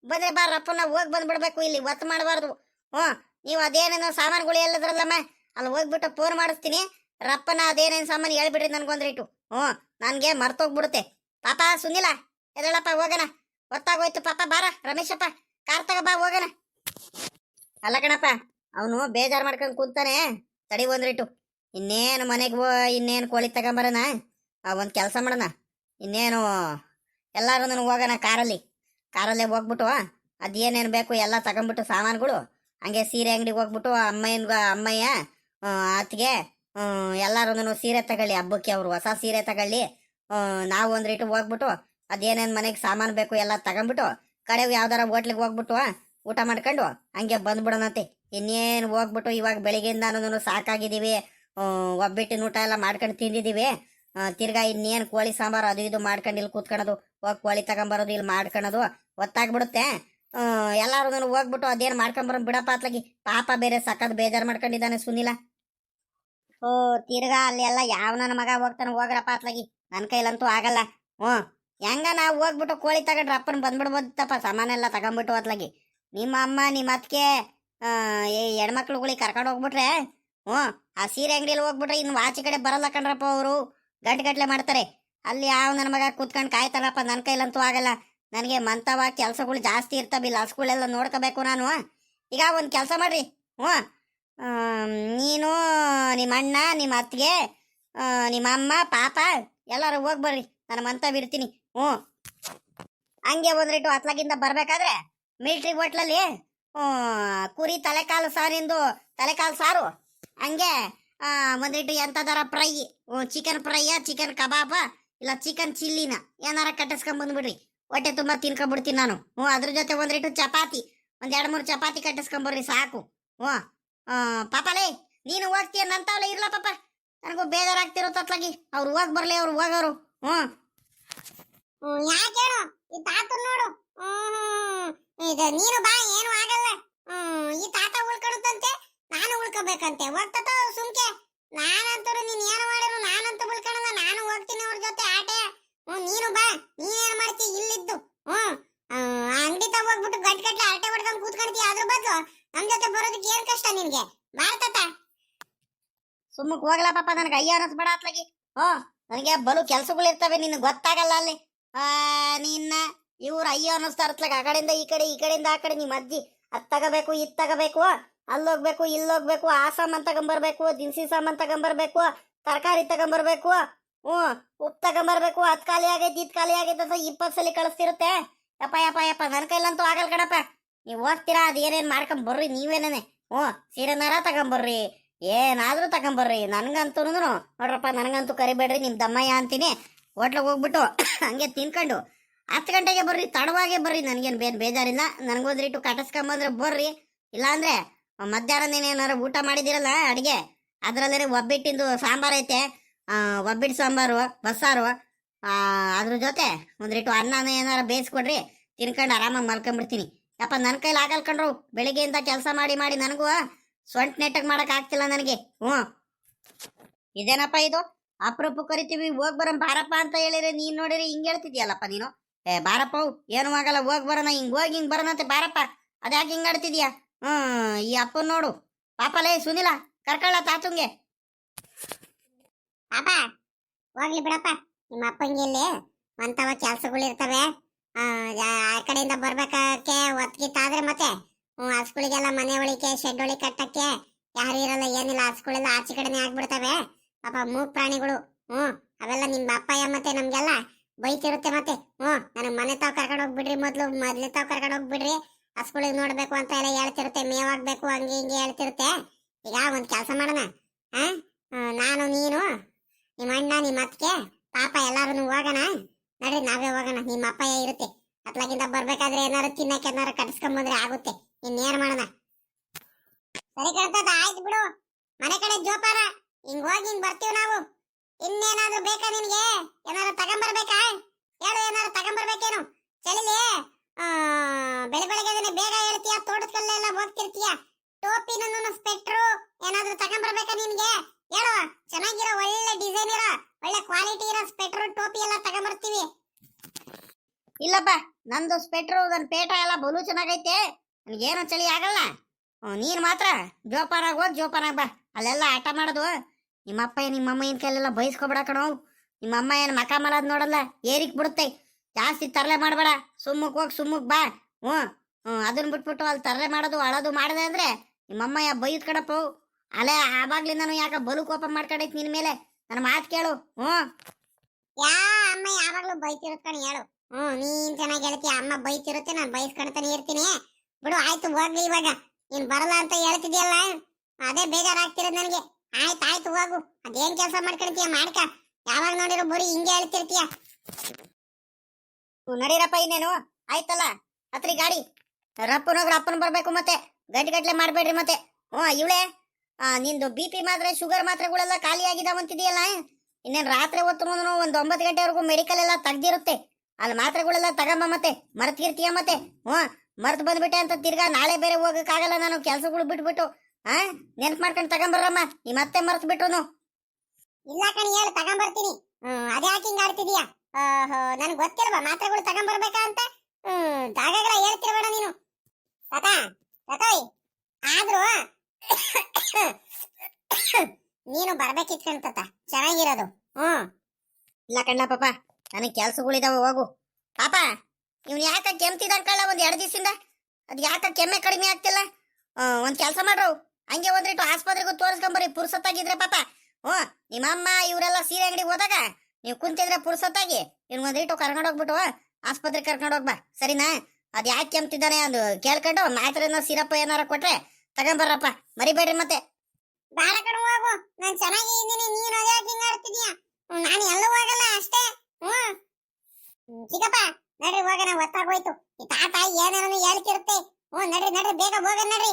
ಬಂದ್ರೆ ಬಾರಪ್ಪ, ನಾವು ಹೋಗಿ ಬಂದ್ಬಿಡ್ಬೇಕು ಇಲ್ಲಿ ಒತ್ತು ಮಾಡಬಾರ್ದು. ಹ್ಞೂ, ನೀವು ಅದೇನೇನೋ ಸಾಮಾನುಗಳು ಎಲ್ಲದ್ರಲ್ಲಮ್ಮ, ಅಲ್ಲಿ ಹೋಗ್ಬಿಟ್ಟು ಫೋನ್ ಮಾಡಿಸ್ತೀನಿ. ರಪ್ಪನ ಅದೇನೇನು ಸಾಮಾನು ಹೇಳ್ಬಿಡ್ರಿ ನನ್ಗೊಂದ್ರಿಟ್ಟು ಹ್ಞೂ, ನನಗೆ ಮರ್ತೋಗ್ಬಿಡುತ್ತೆ. ಪಾಪ ಸುನಿಲ, ಎದಳಪ್ಪ, ಹೋಗೋಣ. ಒತ್ತಾಗೋಯ್ತು ಪಾಪ, ಬಾರ, ರಮೇಶಪ್ಪ, ಕಾರ್ ತಗೋ ಬಾ, ಹೋಗೋಣ. ಅಲ್ಲ ಕಣಪ್ಪ, ಅವನು ಬೇಜಾರು ಮಾಡ್ಕೊಂಡು ಕೂತಾನೆ. ತಡಿ ಬಂದ್ರಿಟ್ಟು ಇನ್ನೇನು ಮನೆಗೆ ಹೋ ಇನ್ನೇನು ಕೋಳಿ ತಗೊಂಬರೋಣ? ಒಂದು ಕೆಲಸ ಮಾಡೋಣ. ಇನ್ನೇನು ಎಲ್ಲರೂ ಹೋಗೋಣ ಕಾರಲ್ಲಿ. ಕಾರಲ್ಲೇ ಹೋಗ್ಬಿಟ್ಟು ಅದೇನೇನು ಬೇಕು ಎಲ್ಲ ತಗೊಂಬಿಟ್ಟು ಸಾಮಾನುಗಳು, ಹಂಗೆ ಸೀರೆ ಅಂಗಡಿಗೆ ಹೋಗ್ಬಿಟ್ಟು ಅಮ್ಮಯ್ಯನ ಅಮ್ಮಯ್ಯ ಆತಿಗೆ ಎಲ್ಲರೂ ಸೀರೆ ತಗೊಳ್ಳಿ ಹಬ್ಬಕ್ಕೆ ಅವರು. ಹೊಸ ಸೀರೆ ತಗೊಳ್ಳಿ. ನಾವು ಒಂದು ರೇಟು ಹೋಗ್ಬಿಟ್ಟು ಅದೇನೇನು ಮನೆಗೆ ಸಾಮಾನು ಬೇಕು ಎಲ್ಲ ತಗೊಂಬಿಟ್ಟು, ಕಡೆಗೆ ಯಾವ್ದಾರ ಹೋಟ್ಲಿಗೆ ಹೋಗ್ಬಿಟ್ಟು ಊಟ ಮಾಡ್ಕೊಂಡು ಹಂಗೆ ಬಂದ್ಬಿಡೋಣಂತೆ. ಇನ್ನೇನು ಹೋಗ್ಬಿಟ್ಟು ಇವಾಗ ಬೆಳಿಗ್ಗೆಯಿಂದಾನು ಸಾಕಾಗಿದ್ದೀವಿ. ಒಬ್ಬಿಟ್ಟಿನ ಊಟ ಎಲ್ಲ ಮಾಡ್ಕೊಂಡು ತಿಂದಿದ್ದೀವಿ. ತಿರ್ಗಾ ಇನ್ನೇನು ಕೋಳಿ ಸಾಂಬಾರು ಅದು ಇದು ಮಾಡ್ಕೊಂಡು ಇಲ್ಲಿ ಕೂತ್ಕೊಳೋದು ಹೋಗಿ ಕೋಳಿ ತಗೊಂಬರೋದು, ಇಲ್ಲಿ ಮಾಡ್ಕೊಳೋದು ಒತ್ತಾಗ್ಬಿಡುತ್ತೆ. ಎಲ್ಲರೂ ಹೋಗ್ಬಿಟ್ಟು ಅದೇನು ಮಾಡ್ಕೊಂಬರೋದು ಬಿಡಪ್ಪ ಅತ್ಲಾಗಿ. ಪಾಪ ಬೇರೆ ಸಖತ್ ಬೇಜಾರು ಮಾಡ್ಕೊಂಡಿದ್ದಾನೆ ಸುನಿಲ. ಓ ತಿರ್ಗಾ ಅಲ್ಲಿ ಎಲ್ಲ ಯಾವ ನನ್ನ ಮಗ ಹೋಗ್ತಾನೆ ಹೋಗ್ರಪ್ಪ ಅತ್ಲಾಗಿ. ನನ್ನ ಕೈಲಂತೂ ಆಗಲ್ಲ. ಹ್ಞೂ ಹೆಂಗ ನಾವು ಹೋಗ್ಬಿಟ್ಟು ಕೋಳಿ ತಗೊಂಡ್ರೆ ಅಪ್ಪನ ಬಂದ್ಬಿಡ್ಬೋದಪ್ಪ ಸಾಮಾನೆಲ್ಲ ತಗೊಂಬಿಟ್ಟು ಅತ್ಲಾಗಿ. ನಿಮ್ಮ ಅಮ್ಮ, ನಿಮ್ಮ ಅತ್ತಿಗೆ ಹೆಣ್ಮಕ್ಳುಗಳಿಗೆ ಕರ್ಕೊಂಡು ಹೋಗ್ಬಿಟ್ರೆ, ಹ್ಞೂ, ಆ ಸೀರೆ ಅಂಗಡಿಯಲ್ಲಿ ಹೋಗ್ಬಿಟ್ರೆ ಇನ್ನು ಆಚೆ ಕಡೆ ಬರಲ್ಲ ಕಣ್ರಪ್ಪ ಅವರು. ಗಂಟೆಗಟ್ಟಲೆ ಮಾಡ್ತಾರೆ. ಅಲ್ಲಿ ಯಾವ ನನ್ನ ಮಗ ಕೂತ್ಕೊಂಡು ಕಾಯ್ತಾರಪ್ಪ ನನ್ನ ಕೈಲಂತೂ ಆಗಲ್ಲ. ನನಗೆ ಮಂತವ ಕೆಲಸಗಳು ಜಾಸ್ತಿ ಇರ್ತಾವಿಲ್ಲ ಇಲ್ಲಿ ಹಸ್ಗಳೆಲ್ಲ ನೋಡ್ಕೋಬೇಕು ನಾನು. ಈಗ ಒಂದು ಕೆಲಸ ಮಾಡ್ರಿ, ಹ್ಞೂ. ನೀನು, ನಿಮ್ಮ ಅಣ್ಣ, ನಿಮ್ಮ ಅತ್ತಿಗೆ ನಿಮ್ಮ ಅಮ್ಮ, ಪಾಪ, ಎಲ್ಲರೂ ಹೋಗಿ ಬರ್ರಿ. ನಾನು ಮಂತ ಬಿಡ್ತೀನಿ ಹ್ಞೂ. ಹಂಗೆ ಒಂದ್ರಿಟ್ಟು ಹತ್ಲಾಗಿಂದ ಬರ್ಬೇಕಾದ್ರೆ ಮಿಲ್ಟ್ರಿ ಹೋಟ್ಲಲ್ಲಿ ಕುರಿ ತಲೆಕಾಲು ಸಾರಿಂದು ತಲೆಕಾಲು ಸಾರು. ಹಂಗೆ ಒಂದಿಟ್ಟು ಎಂಥದಾರ ಫ್ರೈ ಚಿಕನ್ ಫ್ರೈಯ ಚಿಕನ್ ಕಬಾಬ ಇಲ್ಲ ಚಿಕನ್ ಚಿಲ್ಲಿನ ಏನಾರ ಕಟ್ಟಿಸ್ಕೊಂಬಂದ್ಬಿಡ್ರಿ ಹೊಟ್ಟೆ ತುಂಬ ತಿನ್ಕೊಂಬಿಡ್ತೀನಿ ನಾನು. ಹ್ಞೂ, ಅದ್ರ ಜೊತೆ ಒಂದಿಟ್ಟು ಚಪಾತಿ ಒಂದು ಎರಡು ಮೂರು ಚಪಾತಿ ಕಟ್ಟಿಸ್ಕೊಂಬರ್ರಿ ಸಾಕು. ಹ್ಞೂ ಪಾಪಲೇ, ನೀನು ಹೋಗ್ತೀಯ? ನಂತವಲ್ಲ ಇರಲ ಪಾಪ. ನನಗೂ ಬೇಜಾರಾಗ್ತಿರೋ ತತ್ಲಾಗಿ. ಅವ್ರು ಹೋಗಿ ಬರ್ಲಿ, ಅವ್ರು ಹೋಗೋರು. ಹ್ಞೂ. ಯಾಕೆ ಈ ತಾತ ನೋಡು. ಹ್ಮ್ ಇದು ನೀನು ಬಾ, ಏನು ಆಗಲ್ಲ. ಹ್ಮ್, ಈ ತಾತ ಉಳ್ಕೊಳುತ್ತಂತೆ, ನಾನು ಉಳ್ಕೋಬೇಕಂತೆ. ಹೋಗ್ತತ ಸುಮ್ಕೆ? ನಾನಂತೂ ನೀನ್ ಏನು ಮಾಡಿರು ನಾನಂತೂ ಉಳ್ಕೊಳಲ್ಲ, ನಾನು ಹೋಗ್ತೀನಿ ಅವ್ರ ಜೊತೆ ಆಟೆ. ಹ್ಮ್, ನೀನು ಬಾ ನೀನೇನ್ ಮಾಡ್ತಿ? ಇಲ್ಲಿದ್ದು. ಹ್ಮ್ ಅಂಗಡಿ ಹೋಗ್ಬಿಟ್ಟು ಗಟ್ ಗಟ್ಲೆ ಆಟೆ ಹೊಡ್ಕೊಂಡ್ ಕೂತ್ಕೊಂಡ್ತಿ, ಅದ್ರ ಬದಲು ನಮ್ ಜೊತೆ ಬರೋದಕ್ಕೆ ಏನ್ ಕಷ್ಟ ನಿನ್ಗೆ? ಬಾರ್ತತ ಸುಮ್ಮಕ್ ಹೋಗ್ಲಾ ಪಾಪ, ನನಗೆ ಅಯ್ಯ ಅನ್ನಿಸ್ಬೇಡ ಅತ್ಲಾಗಿ ಹ್ಞೂ ನನಗೆ ಬಲು ಕೆಲ್ಸಗಳು ಇರ್ತವೆ ನಿನಗೆ ಗೊತ್ತಾಗಲ್ಲ ಅಲ್ಲಿ. ಆ, ನಿನ್ನ ಇವ್ರು ಅಯ್ಯೋ ಅನ್ನಿಸ್ತಾ ಅತ್ಲಾಗ ಆ ಕಡೆಯಿಂದ ಈ ಕಡೆ, ಈ ಕಡೆಯಿಂದ ಆ ಕಡೆ, ನಿಮ್ಮ ಅಜ್ಜಿ. ಅದ್ ತಗೋಬೇಕು, ಇದು ತಗೋಬೇಕು, ಅಲ್ಲೋಗ್ಬೇಕು, ಇಲ್ಲೋಗ್ಬೇಕು, ಆ ಸಾಮಾನು ತಗೊಂಬರ್ಬೇಕು, ದಿನಸಿ ಸಾಮಾನು ತಗೊಂಬರ್ಬೇಕು, ತರಕಾರಿ ತಗೊಂಬರ್ಬೇಕು, ಹ್ಞೂ, ಉಪ್ಪು ತಗೊಂಬರ್ಬೇಕು, ಅದ್ ಖಾಲಿ ಆಗೈತೆ, ಇದು ಖಾಲಿ ಆಗೈತೆ ಅಂತ ಇಪ್ಪತ್ತು ಸಲ ಕಳಿಸ್ತಿರುತ್ತೆ. ಯಪ್ಪ ಯಪ್ಪ ಯಪ್ಪ, ನನ್ನ ಕೈಲಂತೂ ಆಗಲ್ಲ ಕಣಪ್ಪ. ನೀವು ಹೋಗ್ತೀರಾ, ಅದು ಏನೇನು ಮಾಡ್ಕೊಂಬರ್ರಿ ನೀವೇನೇ ಹ್ಞೂ ಸೀರೆನಾರ ತಗೊಂಬರ್ರಿ, ಏನಾದರೂ ತಗೊಂಬರ್ರಿ. ನನಗಂತೂ ನೋಡ್ರಪ್ಪ, ನನಗಂತೂ ಕರಿಬೇಡ್ರಿ ನಿಮ್ಮ ದಮ್ಮಯ್ಯ ಅಂತೀನಿ. ಹೋಟ್ಲಿಗೆ ಹೋಗ್ಬಿಟ್ಟು, (coughs) ಹಂಗೆ ತಿನ್ಕೊಂಡು ಹತ್ತು ಗಂಟೆಗೆ ಬರ್ರಿ, ತಡವಾಗೆ ಬರ್ರಿ. ನನಗೇನು ಬೇರೆ ಬೇಜಾರಿಲ್ಲ. ರೇಟು ಕಟ್ಟಿಸ್ಕೊಂಬಂದ್ರೆ ಬರ್ರಿ. ಇಲ್ಲಾಂದ್ರೆ ಮಧ್ಯಾಹ್ನ ಏನಾರು ಊಟ ಮಾಡಿದಿರಲ್ಲ ಅಡುಗೆ ಅದರಲ್ಲೇ ಒಬ್ಬಿಟ್ಟಿಂದು ಸಾಂಬಾರು ಐತೆ. ಒಬ್ಬಿಟ್ಟು ಸಾಂಬಾರು, ಬಸ್ಸಾರು. ಅದ್ರ ಜೊತೆ ಒಂದ್ರಿಟ್ಟು ಅನ್ನ ಏನಾರು ಬೇಯಿಸ್ಕೊಡ್ರಿ. ತಿನ್ಕೊಂಡು ಆರಾಮಾಗಿ ಮಲ್ಕೊಂಡ್ಬಿಡ್ತೀನಿ ಯಪ್ಪ ನನ್ನ ಕೈಲಿ ಆಗಲ್ಕೊಂಡ್ರು ಬೆಳಿಗ್ಗೆಯಿಂದ ಕೆಲಸ ಮಾಡಿ ಮಾಡಿ ನನಗೂ ಸೊಂಟ ನೆಟ್ಟಗೆ ಮಾಡಕ್ ಆಗ್ತಿಲ್ಲ ನನಗೆ. ಹ್ಞೂ. ಇದೇನಪ್ಪ ಇದು? ಅಪರೂಪ ಕರಿತೀವಿ, ಹೋಗಿ ಬರಂ ಬಾರಪ್ಪ ಅಂತ ಹೇಳಿದ್ರೆ ನೀನು ನೋಡಿರಿ ಹಿಂಗೆ ಹೇಳ್ತಿದ್ಯಲ್ಲಪ್ಪ ನೀನು? ಏ, ಬಾರಪ್ಪ, ಏನು ಆಗಲ್ಲ, ಹೋಗಿ ಬರೋಣ, ಹಿಂಗ್ ಹೋಗಿ, ಹಿಂಗ್ ಬರೋಣಂತೆ ಬಾರಪ್ಪ. ಅದ್ಯಾಕೆ ಹಿಂಗ್ ಆಡ್ತಿದ್ಯಾ? ಹ್ಮ್, ಈ ಅಪ್ಪ ನೋಡು. ಪಾಪಲೇ ಸುನಿಲ ಕರ್ಕೊಳ್ಳ ತಾತುಂಗೆ. ಪಾಪ, ಹೋಗ್ಲಿ ಬಿಡಪ್ಪ. ನಿಮ್ಮ ಅಪ್ಪಂಗೆ ಇಲ್ಲಿ ಅಂತವ ಕೆಲ್ಸಗಳಿರ್ತವೆ ಆ ಕಡೆಯಿಂದ ಬರ್ಬೇಕಕ್ಕೆ ಒತ್ಗಿತ್ತಾದ್ರೆ ಮತ್ತೆ ಹಸ್ಗಳಿಗೆಲ್ಲ ಮನೆ ಒಳಿಕೆ ಶೆಡ್ ಒಳಿ ಕಟ್ಟಕ್ಕೆ ಯಾರು ಇರಲ್ಲ, ಏನಿಲ್ಲ, ಹಸ್ಗಳೆಲ್ಲ ಆಚೆ ಕಡೆನೆ ಆಗ್ಬಿಡ್ತವೆ. ಪಾಪ ಮೂಗ್ ಪ್ರಾಣಿಗಳು ಹ್ಞೂ ಅವೆಲ್ಲ ನಿಮ್ಮ ಅಪ್ಪಯ್ಯ ಮತ್ತೆ ನಮ್ಗೆಲ್ಲ ಬೈತಿರುತ್ತೆ ಮತ್ತೆ. ಹ್ಮ್ ನನಗ್ ಮನೆ ತಾವ್ ಕರ್ಕೊಂಡು ಹೋಗ್ಬಿಡ್ರಿ ಮೊದ್ಲು ಮೊದಲು ತಾವ್ ಕರ್ಕೊಂಡು ಹೋಗ್ಬಿಡ್ರಿ. ಹಸ್ಗಳಿಗೆ ನೋಡ್ಬೇಕು ಅಂತ ಎಲ್ಲ ಹೇಳ್ತಿರುತ್ತೆ ಮೇವಾಗಬೇಕು ಹಂಗೆ ಹಿಂಗೆ ಹೇಳ್ತಿರುತ್ತೆ. ಈಗ ಒಂದ್ ಕೆಲಸ ಮಾಡೋಣ. ಆ, ನಾನು ನೀನು ನಿಮ್ಮ ಅಣ್ಣ ನಿಮ್ಮ ಅತ್ತಿಗೆ ಪಾಪ ಎಲ್ಲಾರು ಹೋಗೋಣ. ನಡ್ರಿ ನಾವೇ ಹೋಗೋಣ. ನಿಮ್ಮ ಅಪ್ಪ ಇರುತ್ತೆ. ಅತ್ಲಾಗಿಂದ ಬರ್ಬೇಕಾದ್ರೆ ಏನಾರು ತಿನ್ನಕ್ಕೆ ಏನಾರು ಕಟ್ಸ್ಕೊಂಬಂದ್ರೆ ಆಗುತ್ತೆ. ಇನ್ನೇನ್ ಮಾಡೋಣ? ಸರಿ ಕಣ್ತದ ಆಯ್ತು ಬಿಡು. ಮನೆ ಕಡೆ ಜೋಪಾನ. ಹಿಂಗ್ ಹೋಗಿ ಹಿಂಗ್ ಬರ್ತೀವಿ ನಾವು. ಇನ್ನೇನಾದ್ರೂ ಬೇಕಾ ನಿನ್ಗೆ? ಏನಾದ್ರು ತಗೊಂಬರ್ಬೇಕಾ? ಹೇಳು, ಏನಾದ್ರು ತಗೊಂಬರ್ಬೇಕೇನು? ಚಳಿಲಿ ಬೆಳೆ ಬೆಳಗ್ಗೆ ಬೇಗ ಹೇಳ್ತೀಯ? ತೋಟದ ಕಲ್ಲೆಲ್ಲ ಹೋಗ್ತಿರ್ತೀಯ ಟೋಪಿನ ಸ್ಪೆಕ್ಟ್ರು, ಏನಾದ್ರು ತಗೊಂಬರ್ಬೇಕಾ ನಿನ್ಗೆ? ಹೇಳು, ಚೆನ್ನಾಗಿರೋ ಒಳ್ಳೆ ಡಿಸೈನ್ ಇರೋ, ಒಳ್ಳೆ ಕ್ವಾಲಿಟಿ ಇರೋ ಸ್ಪೆಟ್ರು ಟೋಪಿ ಎಲ್ಲ ತಗೊಂಬರ್ತೀವಿ. ಇಲ್ಲಪ್ಪ, ನಂದು ಸ್ಪೆಟ್ರು ನನ್ನ ಪೇಟ ಎಲ್ಲ ಬಲು ಚೆನ್ನಾಗೈತೆ. ನನಗೇನು ಚಳಿ ಆಗಲ್ಲ? ನೀನು ಮಾತ್ರ ಜೋಪಾನಾಗ ಹೋದ್ ಜೋಪಾನಾಗ ಬಾ. ಅಲ್ಲೆಲ್ಲ ಆಟ ಮಾಡೋದು. ನಿಮ್ಮಪ್ಪ ನಿಮ್ಮ ಏನು ಕೈಲೆಲ್ಲ ಬಯಸ್ಕೊಬೇಡ ಕಣೋ ನಿಮ್ಮಮ್ಮ ಏನು ಮಕ ಮಲದ್ ನೋಡಲ್ಲ, ಏರಿಕ್ ಬಿಡುತ್ತೆ. ಜಾಸ್ತಿ ತರಲೆ ಮಾಡಬೇಡ. ಸುಮ್ಮಕ್ಕೆ ಹೋಗಿ ಸುಮ್ಮಕ್ಕೆ ಬಾ. ಹ್ಞೂ. ಹ್ಞೂ ಅದನ್ನ ಬಿಟ್ಬಿಟ್ಟು ಅಲ್ಲಿ ತರಲೆ ಮಾಡೋದು, ಅಳೋದು ಮಾಡಿದೆ ಅಂದ್ರೆ ನಿಮ್ಮಮ್ಮ ಯಾ ಬೈದ್ ಕಡಪ್ಪು ಅಲ್ಲೇ ಆವಾಗ್ಲಿಂದನು ಯಾಕ ಬಲು ಕೋಪ ಮಾಡ್ಕೊಂಡೈತಿ ನಿನ್ ಮೇಲೆ? ನನ್ನ ಮಾತು ಕೇಳು. ಹ್ಞೂ. ಯಾ ಅಮ್ಮ ಯಾವಾಗಲೂ ಬೈತಿರುತ್ತ ಕಣ ಹೇಳು. ಹ್ಞೂ, ನೀನ್ ಚೆನ್ನಾಗಿ ಹೇಳ್ತೀಯ ಅಮ್ಮ ಬೈತಿರುತ್ತೆ, ನಾನು ಬೈಸ್ಕೊಳ್ತಾನೆ ಇರ್ತೀನಿ. ಬಿಡು, ಆಯ್ತು, ಹೋಗ್ಲಿ ಇವಾಗ. ನೀನ್ ಬರಲ್ಲ ಅಂತ ಹೇಳ್ತಿದ್ಯಲ್ಲ? ಅದೇ ಬೇಜಾರಾಗ್ತಿರೋದು ನನಗೆ. ಆಯ್ತು ಆಯ್ತು, ಹೋಗು. ಅದೇನ್ ಕೆಲಸ ಮಾಡ್ಕೊಳ್ತೀಯ ಮಾಡ್ಕ. ಯಾವಾಗ ನೋಡಿರೋ ಬರೀ ಹಿಂಗೆ ಹೇಳ್ತಿರ್ತೀಯ. ನಡೀರಪ್ಪ ಇನ್ನೇನು? ಆಯ್ತಲ್ಲ? ಹತ್ರಿ ಗಾಡಿ. ರಪ್ಪನೋಗ್ರ ಅಪ್ಪನ ಬರ್ಬೇಕು ಮತ್ತೆ. ಗಟ್ಟಿ ಗಟ್ಲೆ ಮಾಡ್ಬೇಡ್ರಿ ಮತ್ತೆ. ಹ್ಞೂ ಇವಳೆ ನಿಂದು ಬಿ ಪಿ ಮಾತ್ರೆ, ಶುಗರ್ ಮಾತ್ರೆಗಳೆಲ್ಲ ಖಾಲಿ ಆಗಿದಾವಂತಿದೆಯಲ್ಲ ಇನ್ನೇನು ರಾತ್ರಿ ಹೊತ್ತು ಒಂದು ಒಂಬತ್ತು ಗಂಟೆವರೆಗೂ ಮೆಡಿಕಲ್ ಎಲ್ಲ ತೆಗ್ದಿರುತ್ತೆ. ಅಲ್ಲಿ ಮಾತ್ರೆಗಳೆಲ್ಲ ತಗೊಂಬ ಮತ್ತೆ. ಮರ್ತಿರ್ತೀಯ ಮತ್ತೆ? ಹ್ಞೂ ಮರ್ತು ಬಂದ್ಬಿಟ್ಟೆ ಅಂತ ತಿರ್ಗಾ ನಾಳೆ ಬೇರೆ ಹೋಗೋಕ್ಕಾಗಲ್ಲ ನಾನು. ಕೆಲಸಗಳು ಬಿಟ್ಬಿಟ್ಟು ಹಾ ನೆನ್ಪ್ ಮಾಡ್ಕೊಂಡು ತಗೊಂಬರ್ರಮ್ಮ ನೀ ಮತ್ತೆ ಮರ್ತು ಬಿಟ್ರು ಇಲ್ಲ ಕಣಿ ಹೇಳು ತಗೊಂಬರ್ತೀನಿ. ಹ್ಮ್ ಹಾಕಿ ಹಿಂಗ್ ಆಡ್ತಿದೀಯ? ನನ್ಗೆ ಗೊತ್ತಿಲ್ವಾ ಮಾತ್ರೆಗಳು ತಗೊಂಬರ್ಬೇಕಾ ಅಂತ? ಹ್ಮ್ ಜಾಗಗಳ ಹೇಳ್ತಿರ್ಬೇಡ ನೀನು. ತಾತ ತಾತೋಯ್ ಆದ್ರೂ ನೀನು ಬರ್ಬೇಕಿತ್ತು ಕಣ್ತಾತ ಚೆನ್ನಾಗಿರೋದು. ಹ್ಮ್. ಇಲ್ಲ ಕಣ್ಣ ಪಾಪ ನನಗೆ ಕೆಲ್ಸಗಳಿದಾವೆ ಹೋಗು. ಪಾಪ ಇವ್ನು ಯಾಕೆ ಕೆಮ್ತಿದ್ದ ಕಳ್ಳ ಒಂದ್ ಎರಡು ದಿವಸದಿಂದ? ಅದ್ ಯಾಕ ಕೆಮ್ಮೆ ಕಡಿಮೆ ಆಗ್ತಿಲ್ಲ? ಆ, ಒಂದ್ ಕೆಲಸ ಮಾಡ್ರು. ಹಂಗೆ ಒಂದ್ರಿಟ್ಟು ಆಸ್ಪತ್ರೆಗೂ ತೋರಿಸ್ಕೊಂಬರಿ ಪುರ್ಸತ್ತಾಗಿದ್ರೆ ಪಾಪ. ಹ್ಞೂ, ನಿಮ್ಮಮ್ಮ ಇವರೆಲ್ಲ ಸೀರೆ ಅಂಗಡಿಗೆ ಹೋದಾಗ ನೀವು ಕುಂತಿದ್ರೆ ಪುರ್ಸತ್ತಾಗಿ. ಇವ್ನು ಒಂದ್ರಿಟ್ಟು ಕರ್ಕೊಂಡು ಹೋಗ್ಬಿಟ್ಟು ಆಸ್ಪತ್ರೆಗೆ ಕರ್ಕೊಂಡು ಹೋಗ್ಬಾ. ಸರಿನಾ? ಅದು ಯಾಕೆ ಕೆಮ್ತಿದ್ದಾನೆ ಅದು ಕೇಳ್ಕೊಂಡು ಮಾತ್ರೆನ ಸಿರಪ್ ಏನಾರ ಕೊಟ್ರೆ ತಗೊಂಬರ್ರಪ್ಪ. ಮರಿಬೇಡ್ರಿ ಮತ್ತೆ. ಬೇಡ ಕಡೆ ಹೋಗು. ನಾನು ಚೆನ್ನಾಗಿ ಇದ್ದೀನಿ. ನೀನು ಅದೇ ಹಿಂಗ ನಾನು ಎಲ್ಲೂ ಹೋಗಲ್ಲ ಅಷ್ಟೇ. ಹ್ಮ್ ಚಿಕ್ಕಪ್ಪ, ನಡ್ರಿ ಹೋಗೋಣ ಹೊತ್ತಾಗೋಯ್ತು ಈ ತಾತ ಏನೇನೋ ಹೇಳ್ತಿರುತ್ತೆ. ಹ್ಞೂ, ನಡ್ರಿ ನಡ್ರಿ, ಬೇಗ ಹೋಗ ನಡ್ರಿ.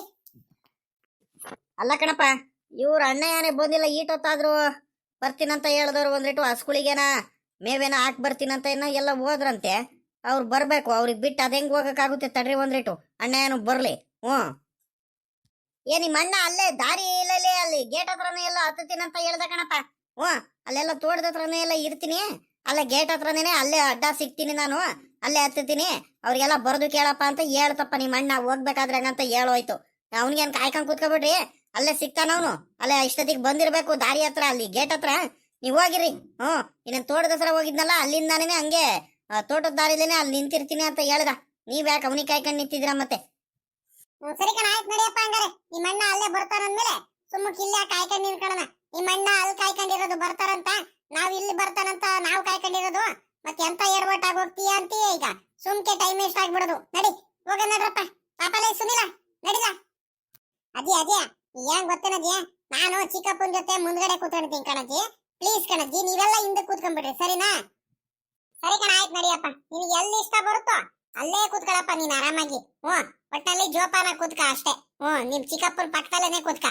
ಅಲ್ಲ ಕಣಪ್ಪ, ಇವ್ರ ಅಣ್ಣ ಏನೇ ಬಂದಿಲ್ಲ, ಈಟೊತ್ತಾದ್ರು. ಬರ್ತೀನಂತ ಹೇಳಿದವ್ರು ಒಂದಿಟ್ಟು ಹಸ್ಕುಳಿಗೇನ, ಮೇವೇನ ಹಾಕ್ ಬರ್ತೀನಂತ ಏನೋ ಎಲ್ಲ ಹೋದ್ರಂತೆ. ಅವ್ರು ಬರಬೇಕು, ಅವ್ರಿಗೆ ಬಿಟ್ಟು ಅದು ಹೆಂಗೆ ಹೋಗಕ್ಕಾಗುತ್ತೆ ತಡ್ರಿ ಒಂದಿಟ್ಟು ಅಣ್ಣ ಏನು ಬರಲಿ, ಹ್ಞೂ. ಏ ನಿಮ್ಮ ಅಣ್ಣ ಅಲ್ಲೇ ದಾರಿ ಇಲ್ಲಲೇ ಅಲ್ಲಿ, ಗೇಟ್ ಹತ್ರನೇ ಎಲ್ಲ ಹತ್ತತೀನಂತ ಹೇಳ್ದ ಕಣಪ್ಪ. ಹ್ಞೂ, ಅಲ್ಲೆಲ್ಲ ತೋಟದ ಹತ್ರನೇ ಎಲ್ಲ ಇರ್ತೀನಿ. ಅಲ್ಲೇ ಗೇಟ್ ಹತ್ರನೇ ಅಲ್ಲೇ ಅಡ್ಡ ಸಿಗ್ತೀನಿ ನಾನು, ಅಲ್ಲೇ ಹತ್ತತೀನಿ ಅವ್ರಿಗೆಲ್ಲ ಬರೆದು ಕೇಳಪ್ಪ ಅಂತ ಹೇಳ್ತಪ್ಪ ನಿಮ್ಮ ಅಣ್ಣ, ಹೋಗ್ಬೇಕಾದ್ರೆ ಹಂಗಂತ ಹೇಳೋಯ್ತು. ಅವ್ನಿಗೇನು ಕಾಯ್ಕೊಂಡು ಕೂತ್ಕೊಬಿಡ್ರಿ ಅಲ್ಲೇ ಸಿಗ್ತಾನವನು ಅಲ್ಲೇ ಇಷ್ಟೊತ್ತಿಗೆ ಬಂದಿರಬೇಕು ದಾರಿ ಹತ್ರ, ಅಲ್ಲಿ ಗೇಟ್ ಹತ್ರ. ನೀವ್ ಹೋಗಿರಿ. ಹ್ಮ್ ಇನ್ನೇನ್ ತೋಟದ ಹತ್ರ ಹೋಗಿದ್ನಲ್ಲ ಅಲ್ಲಿಂದಾನೇ ಹಂಗೆ ತೋಟದ ದಾರಿಲೇನೆ ಅಲ್ಲಿ ನಿಂತಿರ್ತೀನಿ ಅಂತ ಹೇಳ್ದ. ನೀವ್ ಯಾಕೆ ಅವನಿ ಕಾಯ್ಕೊಂಡ್ ನಿಂತಿದ್ರ ಮತ್ತೆ? ಸರಿ ಕಣ, ಆಯ್ತು ನಡಿಯಪ್ಪ ಹಂಗಾರೆ. ನಿಮ್ಮ ಅಣ್ಣ ಅಲ್ಲೇ ಬರ್ತಾರಂದ್ಮೇಲೆ ಸುಮ್ಮ ಇಲ್ಲೇ ಕಾಯ್ಕೊಂಡು ನಿಂತ್ಕೊಳ್ಳೋಣ. ನಿಮ್ಮ ಅಣ್ಣ ಅಲ್ಲಿ ಕಾಯ್ಕೊಂಡಿರೋದು ಬರ್ತಾರಂತ. ನಾವ್ ಇಲ್ಲಿ ಬರ್ತಾನಂತ ನಾವು ಕಾಯ್ಕೊಂಡಿರೋದು ಮತ್ತೆ ಎಂತ ಏರ್ವಾಟಾಗಿ ಹೋಗ್ತೀಯ ಅಂತೀಯ ಈಗ? ಸುಮ್ಕೆ ಟೈಮ್ ವೇಸ್ಟ್ ಆಗ್ಬಿಡೋದು. ನಡಿ ಹೋಗ ನಡ್ರಪ್ಪ. ಪಾಪಲೇ ಸುನಿಲ, ನಡಿಲ? ಅದೇ ಅದೇ ಏನ್ ಗೊತ್ತೇನಜ್ಜಿ ನಾನು ಚಿಕ್ಕಪ್ಪನ ಜೊತೆ ಮುಂದ್ಗಡೆ ಕೂತ್ಕೊಂಡಿದ್ದೀನಿ ಕಣಜ್ಜಿ. ಪ್ಲೀಸ್ ಕಣಜ್ಜಿ, ನೀವೆಲ್ಲ ಹಿಂದೆ ಕೂತ್ಕೊಂಡ್ಬಿಡ್ರಿ, ಸರಿನಾ? ಸರಿ ಕಣ, ಆಯ್ತು ನಡಿಯಪ್ಪ ನಿನಗೆ ಎಲ್ಲಿ ಇಷ್ಟ ಬರುತ್ತೋ ಅಲ್ಲೇ ಕೂತ್ಕೊಳ್ಳಪ್ಪ ನೀನ್ ಆರಾಮಾಗಿ. ಹ್ಞೂ, ಒಟ್ನಲ್ಲಿ ಜೋಪಾನ ಕೂತ್ಕ ಅಷ್ಟೇ. ಹ್ಞೂ, ನಿಮ್ ಚಿಕ್ಕಪ್ಪನ ಪಕ್ಕದಲ್ಲೇನೆ ಕೂತ್ಕ.